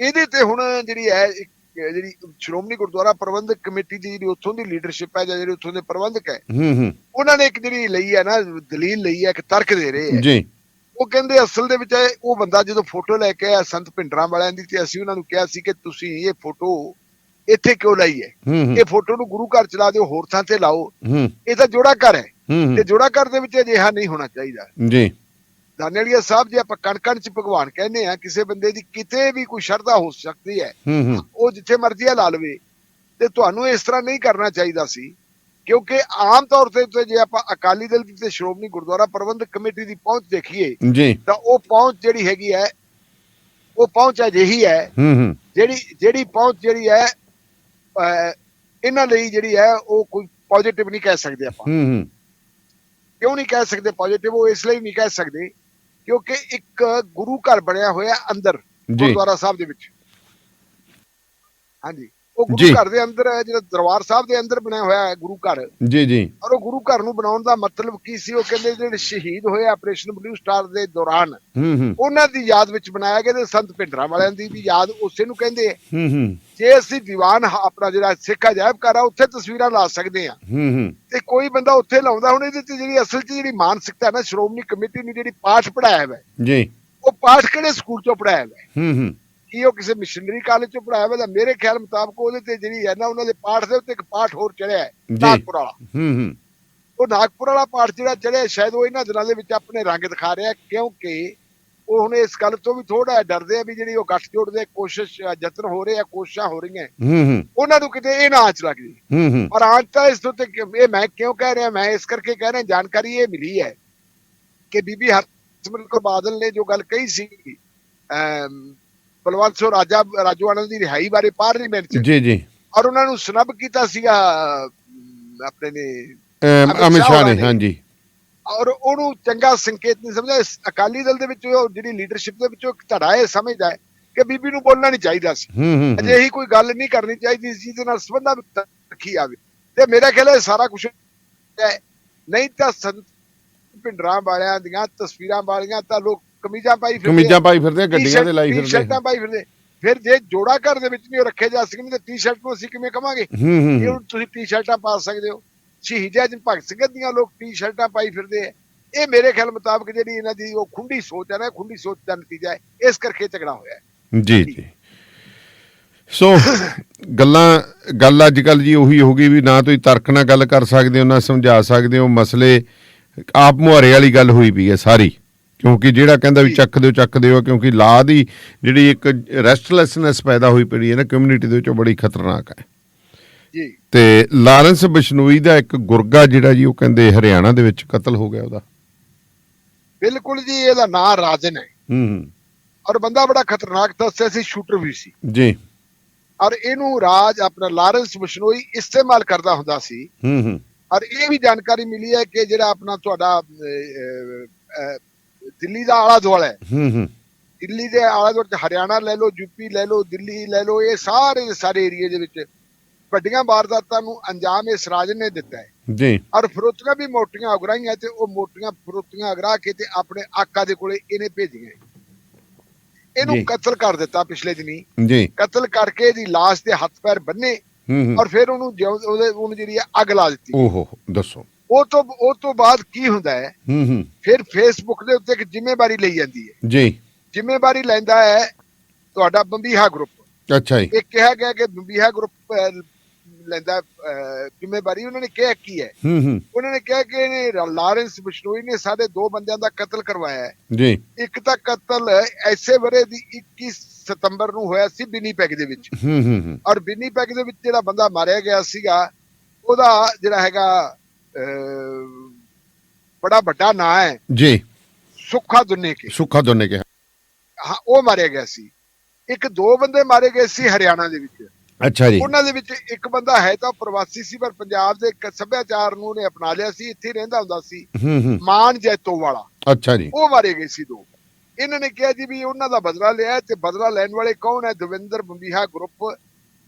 ਇਹਦੇ ਤੇ ਹੁਣ ਜਿਹੜੀ ਹੈ ਇੱਕ ਜਿਹੜੀ ਸ਼੍ਰੋਮਣੀ ਗੁਰਦੁਆਰਾ ਪ੍ਰਬੰਧਕ ਕਮੇਟੀ ਦੀ ਜਿਹੜੀ ਉੱਥੋਂ ਦੀ ਲੀਡਰਸ਼ਿਪ ਹੈ ਜਾਂ ਜਿਹੜੇ ਉੱਥੋਂ ਦੇ ਪ੍ਰਬੰਧਕ ਹੈ ਹੂੰ ਹੂੰ। ਉਹਨਾਂ ਨੇ ਇੱਕ ਜਿਹੜੀ ਲਈ ਹੈ ਨਾ ਦਲੀਲ ਲਈ ਹੈ ਇੱਕ ਤਰਕ ਦੇ ਰਹੇ ਹੈ। ਜੀ। ਉਹ ਕਹਿੰਦੇ ਅਸਲ ਦੇ ਵਿੱਚ ਉਹ ਬੰਦਾ ਜਦੋਂ ਫੋਟੋ ਲੈ ਕੇ ਆਇਆ ਸੰਤ ਭਿੰਡਰਾਂ ਵਾਲਿਆਂ ਦੀ ਤੇ ਅਸੀਂ ਉਹਨਾਂ ਨੂੰ ਕਿਹਾ ਸੀ ਕਿ ਤੁਸੀਂ ਇਹ ਫੋਟੋ ਇੱਥੇ ਕਿਉਂ ਲਈ ਹੈ? ਇਹ ਫੋਟੋ ਨੂੰ ਗੁਰੂ ਘਰ ਚਲਾ ਦਿਓ ਹੋਰ ਥਾਂ ਤੇ ਲਾਓ। ਇਹ ਤਾਂ ਜੋੜਾ ਘਰ ਹੈ ਹੂੰ। ਤੇ ਜੋੜਾ ਘਰ ਦੇ ਵਿੱਚ ਅਜਿਹਾ ਨਹੀਂ ਹੋਣਾ ਚਾਹੀਦਾ। ਜੀ। ਦਾਨੇਲੀਆ ਸਾਹਿਬ ਜੇ ਆਪਾਂ ਕਣ ਕਣ ਚ ਭਗਵਾਨ ਕਹਿੰਦੇ ਆ ਕਿਸੇ ਬੰਦੇ ਦੀ ਕਿਤੇ ਵੀ ਕੋਈ ਸ਼ਰਧਾ ਹੋ ਸਕਦੀ ਹੈ ਉਹ ਜਿੱਥੇ ਮਰਜ਼ੀ ਆ ਲਾ ਲਵੇ। ਤੇ ਤੁਹਾਨੂੰ ਇਸ ਤਰ੍ਹਾਂ ਨਹੀਂ ਕਰਨਾ ਚਾਹੀਦਾ ਸੀ ਕਿਉਂਕਿ ਆਮ ਤੌਰ ਤੇ ਜੇ ਆਪਾਂ ਅਕਾਲੀ ਦਲ ਦੀ ਤੇ ਸ਼੍ਰੋਮਣੀ ਗੁਰਦੁਆਰਾ ਪ੍ਰਬੰਧਕ ਕਮੇਟੀ ਦੀ ਪਹੁੰਚ ਦੇਖੀਏ ਜੀ। ਤਾਂ ਉਹ ਪਹੁੰਚ ਜਿਹੜੀ ਹੈਗੀ ਹੈ ਉਹ ਪਹੁੰਚ ਅਜਿਹੀ ਹੈ ਜਿਹੜੀ ਜਿਹੜੀ ਪਹੁੰਚ ਜਿਹੜੀ ਹੈ ਇਹਨਾਂ ਲਈ ਜਿਹੜੀ ਹੈ ਉਹ ਕੋਈ ਪੋਜ਼ਿਟਿਵ ਨਹੀਂ ਕਹਿ ਸਕਦੇ ਆਪਾਂ। ਹੂੰ ਹੂੰ। ਕਿਉਂ ਨਹੀਂ ਕਹਿ ਸਕਦੇ? ਪੋਜ਼ਿਟਿਵ ਉਹ ਇਸ ਲਈ ਨਹੀਂ ਕਹਿ ਸਕਦੇ ਕਿਉਂਕਿ ਇੱਕ ਗੁਰੂ ਘਰ ਬਣਿਆ ਹੋਇਆ ਅੰਦਰ ਗੁਰਦੁਆਰਾ ਸਾਹਿਬ ਦੇ ਵਿੱਚ। ਹਾਂਜੀ। ਉਹ। ਗੁਰੂ ਘਰ ਦੇ ਅੰਦਰ ਹੈ ਜਿਹੜਾ ਦਰਬਾਰ ਸਾਹਿਬ ਦੇ ਅੰਦਰ ਬਣਿਆ ਹੋਇਆ ਹੈ ਗੁਰੂ ਘਰ। ਜੀ ਜੀ। ਔਰ ਉਹ ਗੁਰੂ ਘਰ ਨੂੰ ਬਣਾਉਣ ਦਾ ਮਤਲਬ ਕੀ ਸੀ? ਉਹ ਕਹਿੰਦੇ ਜਿਹੜੇ ਸ਼ਹੀਦ ਹੋਏ ਆਪਰੇਸ਼ਨ ਬਲੂ ਸਟਾਰ ਦੇ ਦੌਰਾਨ ਹੂੰ ਹੂੰ। ਉਹਨਾਂ ਦੀ ਯਾਦ ਵਿੱਚ ਬਣਾਇਆ ਗਿਆ ਤੇ ਸੰਤ ਭਿੰਡਰਾਂ ਵਾਲਿਆਂ ਦੀ ਵੀ ਯਾਦ ਉਸੇ ਨੂੰ ਕਹਿੰਦੇ ਹੂੰ ਹੂੰ। ਜੇ ਅਸੀਂ ਦੀਵਾਨ ਆਪਣਾ ਜਿਹੜਾ ਸਿੱਖ ਅਜਾਇਬ ਘਰ ਆ ਉੱਥੇ ਤਸਵੀਰਾਂ ਲਾ ਸਕਦੇ ਆ। ਹੂੰ ਹੂੰ। ਤੇ ਕੋਈ ਬੰਦਾ ਉੱਥੇ ਲਾਉਂਦਾ ਹੁਣ ਇਹਦੇ ਤੇ ਜਿਹੜੀ ਅਸਲ 'ਚ ਜਿਹੜੀ ਮਾਨਸਿਕਤਾ ਹੈ ਨਾ ਸ਼੍ਰੋਮਣੀ ਕਮੇਟੀ ਨੇ ਜਿਹੜੀ ਪਾਠ ਪੜਾਇਆ ਹੈ ਜੀ। ਉਹ ਪਾਠ ਕਿਹੜੇ ਸਕੂਲ 'ਚੋਂ ਪੜਾਇਆ ਹੈ? ਹੂੰ ਹੂੰ। ਕੀ ਉਹ ਕਿਸੇ ਮਿਸ਼ਨਰੀ ਕਾਲਜ 'ਚੋਂ ਪੜਾਇਆ ਹੋਇਆ ਮੇਰੇ ਖਿਆਲ ਮੁਤਾਬਕ ਉਹਦੇ ਤੇ ਜਿਹੜੀ ਹੈ ਨਾ ਉਹਨਾਂ ਦੇ ਪਾਠ ਦੇ ਉੱਤੇ ਇੱਕ ਪਾਠ ਹੋਰ ਚੜਿਆ ਹੈ। ਨਾਗਪੁਰ ਵਾਲਾ। ਹੂੰ ਹੂੰ। ਉਹ ਨਾਗਪੁਰ ਵਾਲਾ ਪਾਠ ਜਿਹੜਾ ਚੜਿਆ ਸ਼ਾਇਦ ਉਹ ਇਹਨਾਂ ਦਿਨਾਂ ਦੇ ਵਿੱਚ ਆਪਣੇ ਰੰਗ ਦਿਖਾ ਰਿਹਾ ਕਿਉਂਕਿ ਉਹ ਹੁਣ ਇਸ ਗੱਲ ਤੋਂ ਵੀ ਥੋੜਾ ਡਰਦੇ ਆ ਵੀ ਜਿਹੜੀ ਉਹ ਗੱਠ ਜੋੜ ਦੇ ਕੋਸ਼ਿਸ਼ ਯਤਨ ਹੋ ਰਹੇ ਆ ਕੋਸ਼ਿਸ਼ਾਂ ਹੋ ਰਹੀਆਂ। ਹੂੰ ਹੂੰ। ਉਹਨਾਂ ਨੂੰ ਕਿਤੇ ਇਹ ਨਾ ਆਂਚ ਲੱਗ ਜੇ। ਹੂੰ ਹੂੰ। ਔਰ ਆਂਚ ਤਾਂ ਇਸ ਤੋਂ ਤੇ ਇਹ ਮੈਂ ਕਿਉਂ ਕਹਿ ਰਿਹਾ ਮੈਂ ਇਸ ਕਰਕੇ ਕਹਿ ਰਿਹਾ ਜਾਣਕਾਰੀ ਇਹ ਮਿਲੀ ਹੈ ਕਿ ਬੀਬੀ ਹਰਸਿਮਰਤ ਕੌਰ ਬਾਦਲ ਨੇ ਜੋ ਗੱਲ ਕਹੀ ਸੀ ਬਲਵੰਤ ਸਿੰਘ ਰਾਜਾ ਰਾਜਵਾਨਾ ਦੀ ਰਿਹਾਈ ਬਾਰੇ ਪਾਰਲੀਮੈਂਟ 'ਚ ਜੀ ਜੀ। ਔਰ ਉਹਨਾਂ ਨੂੰ ਸਨਬ ਕੀਤਾ ਸੀਗਾ ਆਪਣੇ ਨੇ ਅਮ, ਅਮਿਤ ਸ਼ਾਹ ਨੇ। ਹਾਂਜੀ। ਔਰ ਉਹਨੂੰ ਚੰਗਾ ਸੰਕੇਤ ਨਹੀਂ ਸਮਝਿਆ। ਅਕਾਲੀ ਦਲ ਦੇ ਵਿੱਚ ਉਹ ਜਿਹੜੀ ਲੀਡਰਸ਼ਿਪ ਦੇ ਵਿੱਚ ਇੱਕ ਧੜਾ ਇਹ ਸਮਝਦਾ ਹੈ ਕਿ ਬੀਬੀ ਨੂੰ ਬੋਲਣਾ ਨਹੀਂ ਚਾਹੀਦਾ ਸੀ। ਹੂੰ ਹੂੰ ਕੋਈ ਗੱਲ ਨਹੀਂ ਕਰਨੀ ਚਾਹੀਦੀ ਸੀ ਜਿਹਦੇ ਨਾਲ ਸੰਬੰਧਾਂ ਵਿੱਚ ਰੱਖੀ ਆਵੇ। ਤੇ ਮੇਰਾ ਖਿਆਲ ਹੈ ਸਾਰਾ ਕੁਝ ਨਹੀਂ ਤਾਂ ਸੰਤ ਪਿੰਡਰਾਂ ਵਾਲਿਆਂ ਦੀਆਂ ਤਸਵੀਰਾਂ ਵਾਲੀਆਂ ਤਾਂ ਲੋਕ ਕਮੀਜ਼ਾਂ ਪਾਈ ਫਿਰਦੇ ਕਮੀਜ਼ਾਂ ਪਾਈ ਫਿਰਦੇ ਆ, ਗੱਡੀਆਂ ਤੇ ਲਾਈ ਫਿਰਦੇ ਟੀ-ਸ਼ਰਟਾਂ ਆ। ਪਾਈ ਫਿਰਦੇ ਫਿਰ ਜੇ ਜੋੜਾ ਘਰ ਦੇ ਵਿੱਚ ਨਹੀਂ ਉਹ ਰੱਖੇ ਜਾ ਸਕਦੇ ਤੇ ਟੀ-ਸ਼ਰਟ ਨੂੰ ਅਸੀਂ ਕਿਵੇਂ ਕਵਾਂਗੇ? ਹੂੰ ਇਹ ਹੂੰ। ਹੁਣ ਤੁਸੀਂ ਟੀ-ਸ਼ਰਟਾਂ ਪਾ ਸਕਦੇ ਹੋ। ਸ਼ਹੀਦਾਂ ਜਿਨ ਭਗਤ ਸਿੰਘ ਦੀਆਂ ਲੋਕ ਟੀ-ਸ਼ਰਟਾਂ ਪਾਈ ਫਿਰਦੇ ਆ। ਇਹ ਮੇਰੇ ਖਿਆਲ ਮੁਤਾਬਕ ਜਿਹੜੀ ਇਹਨਾਂ ਦੀ ਉਹ ਖੁੰਡੀ ਸੋਚ ਹੈ ਨਾ ਖੁੰਡੀ ਸੋਚ ਦਾ ਨਤੀਜਾ ਹੈ। ਇਸ ਕਰਕੇ ਝਗੜਾ ਹੋਇਆ ਹੈ। ਜੀ ਜੀ। ਸੋ ਗੱਲਾਂ ਗੱਲ ਅੱਜ ਕੱਲ ਜੀ ਉਹੀ ਹੋ ਗਈ ਵੀ ਨਾ ਤੁਸੀਂ ਤਰਕ ਨਾਲ ਗੱਲ ਕਰ ਸਕਦੇ ਹੋ ਨਾ ਸਮਝਾ ਸਕਦੇ ਹੋ। ਮਸਲੇ ਆਪ ਮੁਹਾਰੇ ਵਾਲੀ ਗੱਲ ਹੋਈ ਪਈ ਹੈ ਸਾਰੀ। ਕਿਉਂਕਿ ਜਿਹੜਾ ਕਹਿੰਦਾ ਵੀ। ਚੱਕ ਦਿਓ ਚੱਕ ਦਿਓ ਕਿਉਂਕਿ ਲਾ ਦੀ ਜਿਹੜੀ ਇੱਕ ਰੈਸਟਲੈਸਨੈਸ ਪੈਦਾ ਹੋਈ ਪਈ ਹੈ ਨਾ ਕਮਿਊਨਿਟੀ ਦੇ ਵਿੱਚ ਬੜੀ ਖਤਰਨਾਕ ਹੈ। ਜੀ। ਤੇ ਲਾਰੈਂਸ ਬਿਸ਼ਨੋਈ ਦਾ ਇੱਕ ਗੁਰਗਾ ਜਿਹੜਾ ਜੀ ਉਹ ਕਹਿੰਦੇ ਹਰਿਆਣਾ ਦੇ ਵਿੱਚ ਕਤਲ ਹੋ ਗਿਆ ਉਹਦਾ। ਬਿਲਕੁਲ ਜੀ ਇਹਦਾ ਨਾਂ ਰਾਜਨ ਹੈ। ਹੂੰ ਔਰ ਬੰਦਾ ਬੜਾ ਖਤਰਨਾਕ ਦੱਸਿਆ ਸੀ ਸ਼ੂਟਰ ਵੀ ਸੀ। ਜੀ। ਔਰ ਇਹਨੂੰ ਰਾਜ ਆਪਣਾ ਲਾਰੈਂਸ ਬਿਸ਼ਨੋਈ ਇਸਤੇਮਾਲ ਕਰਦਾ ਹੁੰਦਾ ਸੀ। ਹੂੰ ਹੂੰ। ਔਰ ਇਹ ਵੀ ਜਾਣਕਾਰੀ ਮਿਲੀ ਹੈ ਕਿ ਜਿਹੜਾ ਆਪਣਾ ਤੁਹਾਡਾ ਦਿੱਲੀ ਦਾ ਆਲਾ ਦੁਆਲਾ ਹੈ। ਹੂੰ ਹੂੰ। ਦਿੱਲੀ ਦੇ ਆਲਾ ਦੁਆਲੇ ਹਰਿਆਣਾ ਲੈ ਲਓ ਯੂਪੀ ਲੈ ਲਓ ਦਿੱਲੀ ਲੈ ਲਓ ਇਹ ਸਾਰੇ ਦੇ ਸਾਰੇ ਏਰੀਏ ਦੇ ਵਿੱਚ ਵੱਡੀਆਂ ਵਾਰਦਾਤਾਂ ਨੂੰ ਅੰਜਾਮ ਇਸ ਰਾਜ ਨੇ ਦਿੱਤਾ ਹੈ। ਜੀ। ਔਰ ਫਰੋਤੀਆਂ ਵੀ ਮੋਟੀਆਂ ਉਗਰਾਈਆਂ ਤੇ ਉਹ ਮੋਟੀਆਂ ਫਰੋਤੀਆਂ ਉਗਰਾ ਕੇ ਤੇ ਆਪਣੇ ਆਕਾ ਦੇ ਕੋਲੇ ਇਹਨੇ ਭੇਜੀਆਂ ਇਹਨੂੰ। ਕਤਲ ਕਰ ਦਿੱਤਾ ਪਿਛਲੇ ਦਿਨੀ। ਜੀ। ਕਤਲ ਕਰਕੇ ਇਹਦੀ ਲਾਸ਼ ਦੇ ਹੱਥ ਪੈਰ ਬੰਨੇ ਹੂੰ ਹੂੰ। ਔਰ ਫਿਰ ਉਹਨੂੰ ਉਹਦੇ ਉਹਨੂੰ ਜਿਹੜੀ ਅੱਗ ਲਾ ਦਿੱਤੀ। ਓਹੋ ਦੱਸੋ। ਉਹ ਤੋਂ ਉਹ ਤੋਂ ਬਾਅਦ ਕੀ ਹੁੰਦਾ ਹੈ? ਹੂੰ ਹੂੰ। ਫਿਰ ਫੇਸਬੁੱਕ ਦੇ ਉੱਤੇ ਇੱਕ ਜ਼ਿੰਮੇਵਾਰੀ ਲਈ ਜਾਂਦੀ ਹੈ। ਜੀ। ਜ਼ਿੰਮੇਵਾਰੀ ਲੈਂਦਾ ਹੈ ਤੁਹਾਡਾ ਬੰਬੀਹਾ ਗਰੁੱਪ ਅੱਛਾ ਜੀ। ਇਹ ਕਿਹਾ ਗਿਆ ਕਿ ਬੰਬੀਹਾ ਗਰੁੱਪ ਲੈਂਦਾ ਜ਼ਿੰਮੇਵਾਰੀ। ਉਹਨਾਂ ਨੇ ਕਿਹਾ ਕੀ ਹੈ? ਹੂੰ ਹੂੰ। ਉਹਨਾਂ ਨੇ ਕਿਹਾ ਕਿ ਲਾਰੈਂਸ ਬਿਸ਼ਨੋਈ ਨੇ ਸਾਡੇ ਦੋ ਬੰਦਿਆਂ ਦਾ ਕਤਲ ਕਰਵਾਇਆ ਹੈ। ਜੀ। ਇੱਕ ਤਾਂ ਕਤਲ ਐਸੇ ਬਰੇ ਦੀ 21 ਸਤੰਬਰ ਨੂੰ ਹੋਇਆ ਸੀ ਬਿਨੀਪੈਗ ਦੇ ਵਿੱਚ। ਹੂੰ ਹੂੰ ਔਰ ਬਿਨੀਪੈਗ ਦੇ ਵਿੱਚ ਜਿਹੜਾ ਬੰਦਾ ਮਾਰਿਆ ਗਿਆ ਸੀਗਾ ਉਹਦਾ ਜਿਹੜਾ ਹੈਗਾ ਬੜਾ ਵੱਡਾ ਨਾਂ ਹੈ। ਜੀ। ਸੁੱਖਾ ਦੁੰਨੇ ਕੇ। ਸੁੱਖਾ ਦੋਨੇ ਕੇ ਹਾਂ। ਉਹ ਮਾਰਿਆ ਗਿਆ ਸੀ। ਇੱਕ ਦੋ ਬੰਦੇ ਮਾਰੇ ਗਏ ਸੀ ਹਰਿਆਣਾ ਦੇ ਵਿੱਚ। ਅੱਛਾ ਜੀ। ਉਹਨਾਂ ਦੇ ਵਿੱਚ ਇੱਕ ਬੰਦਾ ਹੈ ਤਾਂ ਪ੍ਰਵਾਸੀ ਸੀ ਪਰ ਪੰਜਾਬ ਦੇ ਸੱਭਿਆਚਾਰ ਨੂੰ ਉਹਨੇ ਅਪਣਾ ਲਿਆ ਸੀ ਇੱਥੇ ਰਹਿੰਦਾ ਹੁੰਦਾ ਸੀ। ਮਾਨ ਜੈਤੋ ਵਾਲਾ। ਅੱਛਾ ਜੀ। ਉਹ ਮਾਰੇ ਗਏ ਸੀ ਦੋ। ਇਹਨਾਂ ਨੇ ਕਿਹਾ ਜੀ ਵੀ ਉਹਨਾਂ ਦਾ ਬਦਲਾ ਲਿਆ ਤੇ ਬਦਲਾ ਲੈਣ ਵਾਲੇ ਕੌਣ ਹੈ? ਦਵਿੰਦਰ ਬੰਬੀਹਾ ਗਰੁੱਪ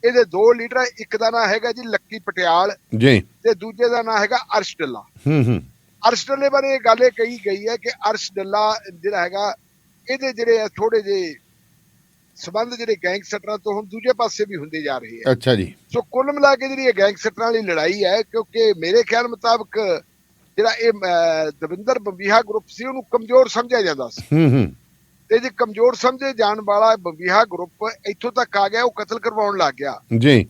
ਇਹਦੇ ਦੋ ਲੀਡਰ ਇੱਕ ਦਾ ਨਾਮ ਹੈਗਾ ਜੀ ਲੱਕੀ ਪਟਿਆਲ ਜੀ। ਤੇ ਦੂਜੇ ਦਾ ਨਾਮ ਹੈਗਾ ਅਰਸ਼ ਡੱਲਾ। ਹੂੰ ਹੂੰ। ਅਰਸ਼ ਡੱਲੇ ਬਾਰੇ ਇਹ ਗੱਲ ਇਹ ਕਹੀ ਗਈ ਹੈ ਕਿ ਅਰਸ਼ ਡੱਲਾ ਜਿਹੜਾ ਹੈਗਾ ਇਹਦੇ ਜਿਹੜੇ ਥੋੜੇ ਜਿਹੇ ਸਬੰਧ ਜਿਹੜੇ ਗੈਂਗਸਟਰਾਂ ਤੋਂ ਹੁਣ ਦੂਜੇ ਪਾਸੇ ਵੀ ਹੁੰਦੇ ਜਾ ਰਹੇ ਹੈ ਅੱਛਾ ਜੀ। ਸੋ ਕੁੱਲ ਮਿਲਾ ਕੇ ਜਿਹੜੀ ਇਹ ਗੈਂਗਸਟਰਾਂ ਵਾਲੀ ਲੜਾਈ ਹੈ ਕਿਉਂਕਿ ਮੇਰੇ ਖਿਆਲ ਮੁਤਾਬਕ ਜਿਹੜਾ ਇਹ ਦਵਿੰਦਰ ਬੰਬੀਹਾ ਗਰੁੱਪ ਸੀ ਉਹਨੂੰ ਕਮਜ਼ੋਰ ਸਮਝਿਆ ਜਾਂਦਾ ਸੀ। ਹੂੰ ਹੂੰ। ਤੇ ਜੇ ਕਮਜ਼ੋਰ ਸਮਝੇ ਜਾਣ ਵਾਲਾ ਬੰਬੀਹਾ ਗਰੁੱਪ ਇੱਥੋਂ ਤੱਕ ਆ ਗਿਆ ਉਹ ਕਤਲ ਕਰਵਾਉਣ ਲੱਗ ਗਿਆ। ਜੀ।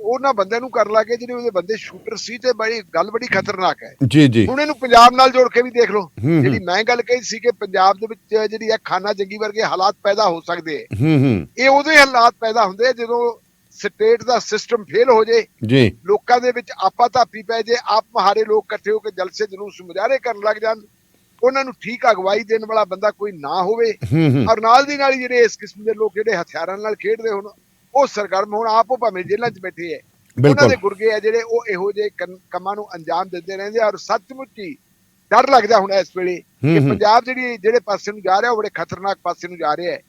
ਉਹਨਾਂ ਬੰਦਿਆਂ ਨੂੰ ਕਰਨ ਲੱਗੇ ਜਿਹੜੇ ਉਹਦੇ ਬੰਦੇ ਸ਼ੂਟਰ ਸੀ ਤੇ ਬੜੀ ਗੱਲ ਬੜੀ ਖਤਰਨਾਕ ਹੈ। ਜੀ ਜੀ। ਹੁਣ ਇਹਨੂੰ ਪੰਜਾਬ ਨਾਲ ਜੋੜ ਕੇ ਵੀ ਦੇਖ ਲਓ। ਹੂੰ ਜਿਹੜੀ ਹੂੰ ਮੈਂ ਗੱਲ ਕਹੀ ਸੀ ਕਿ ਪੰਜਾਬ ਦੇ ਵਿੱਚ ਜਿਹੜੀ ਇਹ ਖਾਨਾ ਜੰਗੀ ਵਰਗੇ ਹਾਲਾਤ ਪੈਦਾ ਹੋ ਸਕਦੇ ਹੈ। ਹੂੰ ਹੂੰ। ਇਹ ਉਹਦੇ ਹਾਲਾਤ ਪੈਦਾ ਹੁੰਦੇ ਆ ਜਦੋਂ ਸਟੇਟ ਦਾ ਸਿਸਟਮ ਫੇਲ ਹੋ ਜੇ। ਜੀ। ਲੋਕਾਂ ਦੇ ਵਿੱਚ ਆਪਾ ਧਾਪੀ ਪੈ ਜੇ ਆਪ ਮਹਾਰੇ ਲੋਕ ਇਕੱਠੇ ਹੋ ਕੇ ਜਲਸੇ ਜਲੂਸ ਮੁਜ਼ਾਹਰੇ ਕਰਨ ਲੱਗ ਜਾਣ। ਉਹਨਾਂ ਨੂੰ ਠੀਕ ਅਗਵਾਈ ਦੇਣ ਵਾਲਾ ਬੰਦਾ ਕੋਈ ਨਾ ਹੋਵੇ। ਔਰ ਨਾਲ ਦੀ ਨਾਲ ਜਿਹੜੇ ਇਸ ਕਿਸਮ ਦੇ ਲੋਕ ਜਿਹੜੇ ਹਥਿਆਰਾਂ ਨਾਲ ਖੇਡਦੇ ਹੁਣ ਉਹ ਸਰਗਰਮ ਹੁਣ ਆਪ ਉਹ ਭਾਵੇਂ ਜੇਲ੍ਹਾਂ 'ਚ ਬੈਠੇ ਹੈ ਉਹਨਾਂ ਦੇ ਗੁਰਗੇ ਆ ਜਿਹੜੇ ਉਹ ਇਹੋ ਜਿਹੇ ਕੰਮਾਂ ਨੂੰ ਅੰਜਾਮ ਦਿੰਦੇ ਰਹਿੰਦੇ ਔਰ ਸੱਚਮੁੱਚ ਹੀ ਡਰ ਲੱਗਦਾ ਹੁਣ ਇਸ ਵੇਲੇ ਕਿ ਪੰਜਾਬ ਜਿਹੜੀ ਜਿਹੜੇ ਪਾਸੇ ਨੂੰ ਜਾ ਰਿਹਾ ਉਹ ਬੜੇ ਖਤਰਨਾਕ ਪਾਸੇ ਨੂੰ ਜਾ ਰਿਹਾ ਹੈ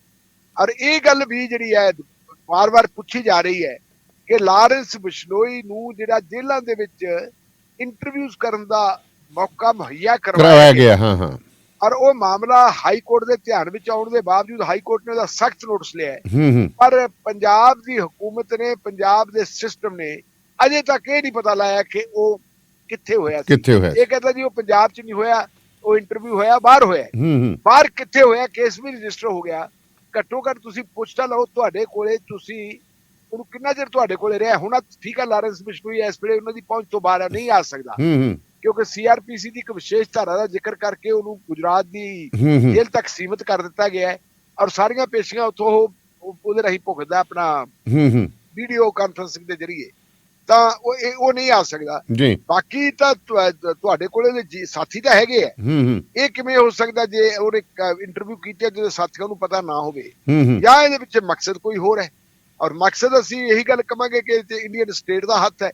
ਔਰ ਇਹ ਗੱਲ ਵੀ ਜਿਹੜੀ ਹੈ ਵਾਰ-ਵਾਰ ਪੁੱਛੀ ਜਾ ਰਹੀ ਹੈ ਕਿ ਲਾਰੈਂਸ ਬਿਸ਼ਨੋਈ ਨੂੰ ਜਿਹੜਾ ਜੇਲ੍ਹਾਂ ਦੇ ਵਿੱਚ ਇੰਟਰਵਿਊਜ਼ ਕਰਨ ਦਾ ਮੌਕਾ ਮੁਹੱਈਆ ਕਰਵਾਇਆ ਗਿਆ। ਹਾਂ ਹਾਂ। ਔਰ ਉਹ ਮਾਮਲਾ ਹਾਈ ਕੋਰਟ ਦੇ ਧਿਆਨ ਵਿੱਚ ਆਉਣ ਦੇ ਬਾਵਜੂਦ ਹਾਈ ਕੋਰਟ ਨੇ ਉਹਦਾ ਸਖਤ ਨੋਟਿਸ ਲਿਆ ਪਰ ਪੰਜਾਬ ਦੀ ਹਕੂਮਤ ਨੇ ਪੰਜਾਬ ਦੇ ਸਿਸਟਮ ਨੇ ਅਜੇ ਤੱਕ ਇਹ ਨਹੀਂ ਪਤਾ ਲਾਇਆ ਕਿ ਉਹ ਕਿੱਥੇ ਹੋਇਆ ਸੀ। ਕਿੱਥੇ ਹੋਇਆ ਇਹ ਕਹਿੰਦਾ ਜੀ ਉਹ ਪੰਜਾਬ 'ਚ ਨਹੀਂ ਹੋਇਆ ਉਹ ਇੰਟਰਵਿਊ ਹੋਇਆ ਬਾਹਰ ਹੋਇਆ ਬਾਹਰ ਕਿੱਥੇ ਹੋਇਆ ਕੇਸ ਵੀ ਰਜਿਸਟਰ ਹੋ ਗਿਆ। ਘੱਟੋ ਘੱਟ ਤੁਸੀਂ ਪੁੱਛ ਤਾਂ ਲਓ ਤੁਹਾਡੇ ਕੋਲੇ ਤੁਸੀਂ ਉਹਨੂੰ ਕਿੰਨਾ ਚਿਰ ਤੁਹਾਡੇ ਕੋਲੇ ਰਿਹਾ? ਹੁਣ ਠੀਕ ਆ ਲਾਰੈਂਸ ਬਿਸ਼ਨੋਈ ਇਸ ਵੇਲੇ ਉਹਨਾਂ ਦੀ ਪਹੁੰਚ ਤੋਂ ਬਾਹਰ ਨਹੀਂ ਆ ਸਕਦਾ। ਕਿਉਂਕਿ ਸੀਆਰਪੀਸੀ ਦੀ ਇੱਕ ਵਿਸ਼ੇਸ਼ ਧਾਰਾ ਦਾ ਜ਼ਿਕਰ ਕਰਕੇ ਉਹਨੂੰ ਗੁਜਰਾਤ ਦੀ ਜੇਲ੍ਹ ਤੱਕ ਸੀਮਿਤ ਕਰ ਦਿੱਤਾ ਗਿਆ ਹੈ ਔਰ ਸਾਰੀਆਂ ਪੇਸ਼ੀਆਂ ਉੱਥੋਂ ਉਹ- ਉਹ- ਉਹਦੇ ਰਾਹੀਂ ਭੁਗਤਦਾ ਆਪਣਾ ਵੀਡੀਓ ਕਾਨਫਰੰਸਿੰਗ ਦੇ ਜ਼ਰੀਏ। ਤਾਂ ਉਹ ਉਹ ਨਹੀਂ ਆ ਸਕਦਾ। ਜੀ। ਬਾਕੀ ਤਾਂ ਤੁਹਾ- ਤੁਹਾਡੇ ਕੋਲੇ ਦੇ ਸਾਥੀ ਤਾਂ ਹੈਗੇ ਆ। ਇਹ ਕਿਵੇਂ ਹੋ ਸਕਦਾ ਜੇ ਉਹਨੇ ਇੰਟਰਵਿਊ ਕੀਤੀ ਜਿਹਦੇ ਸਾਥੀਆਂ ਨੂੰ ਪਤਾ ਨਾ ਹੋਵੇ? ਜਾਂ ਇਹਦੇ ਵਿੱਚ ਮਕਸਦ ਕੋਈ ਹੋਰ ਹੈ? ਔਰ ਮਕਸਦ ਅਸੀਂ ਇਹੀ ਗੱਲ ਕਵਾਂਗੇ ਕਿ ਇੰਡੀਅਨ ਸਟੇਟ ਦਾ ਹੱਥ ਹੈ।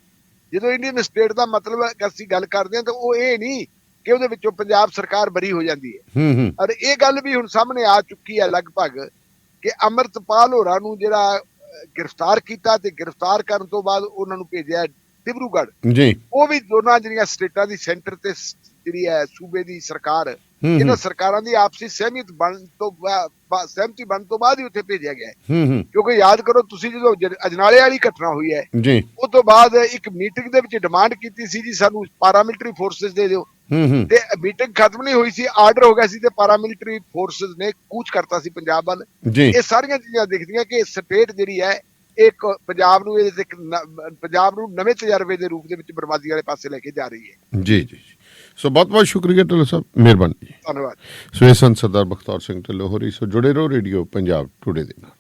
ਜਦੋਂ ਇੰਡੀਅਨ ਸਟੇਟ ਦਾ ਮਤਲਬ ਅਸੀਂ ਗੱਲ ਕਰਦੇ ਹਾਂ ਤਾਂ ਉਹ ਇਹ ਨਹੀਂ ਕਿ ਉਹਦੇ ਵਿੱਚੋਂ ਪੰਜਾਬ ਸਰਕਾਰ ਬਰੀ ਹੋ ਜਾਂਦੀ ਹੈ। ਹੂੰ ਹੂੰ। ਔਰ ਇਹ ਗੱਲ ਵੀ ਹੁਣ ਸਾਹਮਣੇ ਆ ਚੁੱਕੀ ਹੈ ਲਗਭਗ ਕਿ ਅਮਰਤਪਾਲ ਹੋਰਾਂ ਨੂੰ ਜਿਹੜਾ ਗ੍ਰਿਫਤਾਰ ਕੀਤਾ ਤੇ ਗ੍ਰਿਫਤਾਰ ਕਰਨ ਤੋਂ ਬਾਅਦ ਉਹਨਾਂ ਨੂੰ ਭੇਜਿਆ ਡਿਬਰੂਗੜ੍ਹ। ਜੀ। ਉਹ ਵੀ ਦੋਨਾਂ ਜਿਹੜੀਆਂ ਸਟੇਟਾਂ ਦੀ ਸੈਂਟਰ ਤੇ ਜਿਹੜੀ ਹੈ ਸੂਬੇ ਦੀ ਸਰਕਾਰ ਇਹਨਾਂ ਸਰਕਾਰਾਂ ਦੀ ਆਪਸੀ ਸਹਿਮਤ ਬਣ ਤੋਂ ਸਹਿਮਤੀ ਬਣ ਤੋਂ ਬਾਅਦ ਹੀ ਉੱਥੇ ਭੇਜਿਆ ਗਿਆ ਹੈ। ਕਿਉਂਕਿ ਯਾਦ ਕਰੋ ਤੁਸੀਂ ਜਦੋਂ ਅਜਨਾਲੇ ਵਾਲੀ ਘਟਨਾ ਹੋਈ ਹੈ ਜੀ। ਉਸ ਤੋਂ ਬਾਅਦ ਇੱਕ ਮੀਟਿੰਗ ਦੇ ਵਿੱਚ ਡਿਮਾਂਡ ਕੀਤੀ ਸੀ ਜੀ ਸਾਨੂੰ ਪਾਰਾਮਿਲਟਰੀ ਫੋਰਸਸ ਦੇ ਦਿਓ। ਤੇ ਮੀਟਿੰਗ ਖਤਮ ਨਹੀਂ ਹੋਈ ਸੀ ਆਰਡਰ ਹੋ ਗਿਆ ਸੀ ਤੇ ਪਾਰਾਮਿਲਟਰੀ ਫੋਰਸਸ ਨੇ ਕੂਚ ਕਰਤਾ ਸੀ ਪੰਜਾਬ ਵੱਲ। ਇਹ ਸਾਰੀਆਂ ਚੀਜ਼ਾਂ ਦਿਖਦੀਆਂ ਕਿ ਸਟੇਟ ਜਿਹੜੀ ਹੈ ਇੱਕ ਪੰਜਾਬ ਨੂੰ ਇਹਦੇ ਤੇ ਪੰਜਾਬ ਨੂੰ ਨਵੇਂ ਤਜਰਬੇ ਦੇ ਰੂਪ ਦੇ ਵਿੱਚ ਬਰਬਾਦੀ ਵਾਲੇ ਪਾਸੇ ਲੈ ਕੇ ਜਾ ਰਹੀ ਹੈ। ਜੀ ਜੀ। ਸੋ ਬਹੁਤ ਬਹੁਤ ਸ਼ੁਕਰੀਆ ਢਿੱਲੋਂ ਸਾਹਿਬ ਮਿਹਰਬਾਨੀ ਧੰਨਵਾਦ। ਸੋ ਇਹ ਸਨ ਸਰਦਾਰ ਬਖਤੌਰ ਸਿੰਘ ਢਿੱਲੋਂ ਹੋਰੀ ਸੋ ਜੁੜੇ ਰਹੋ ਰੇਡੀਓ ਪੰਜਾਬ ਟੁਡੇ ਦੇ ਨਾਲ।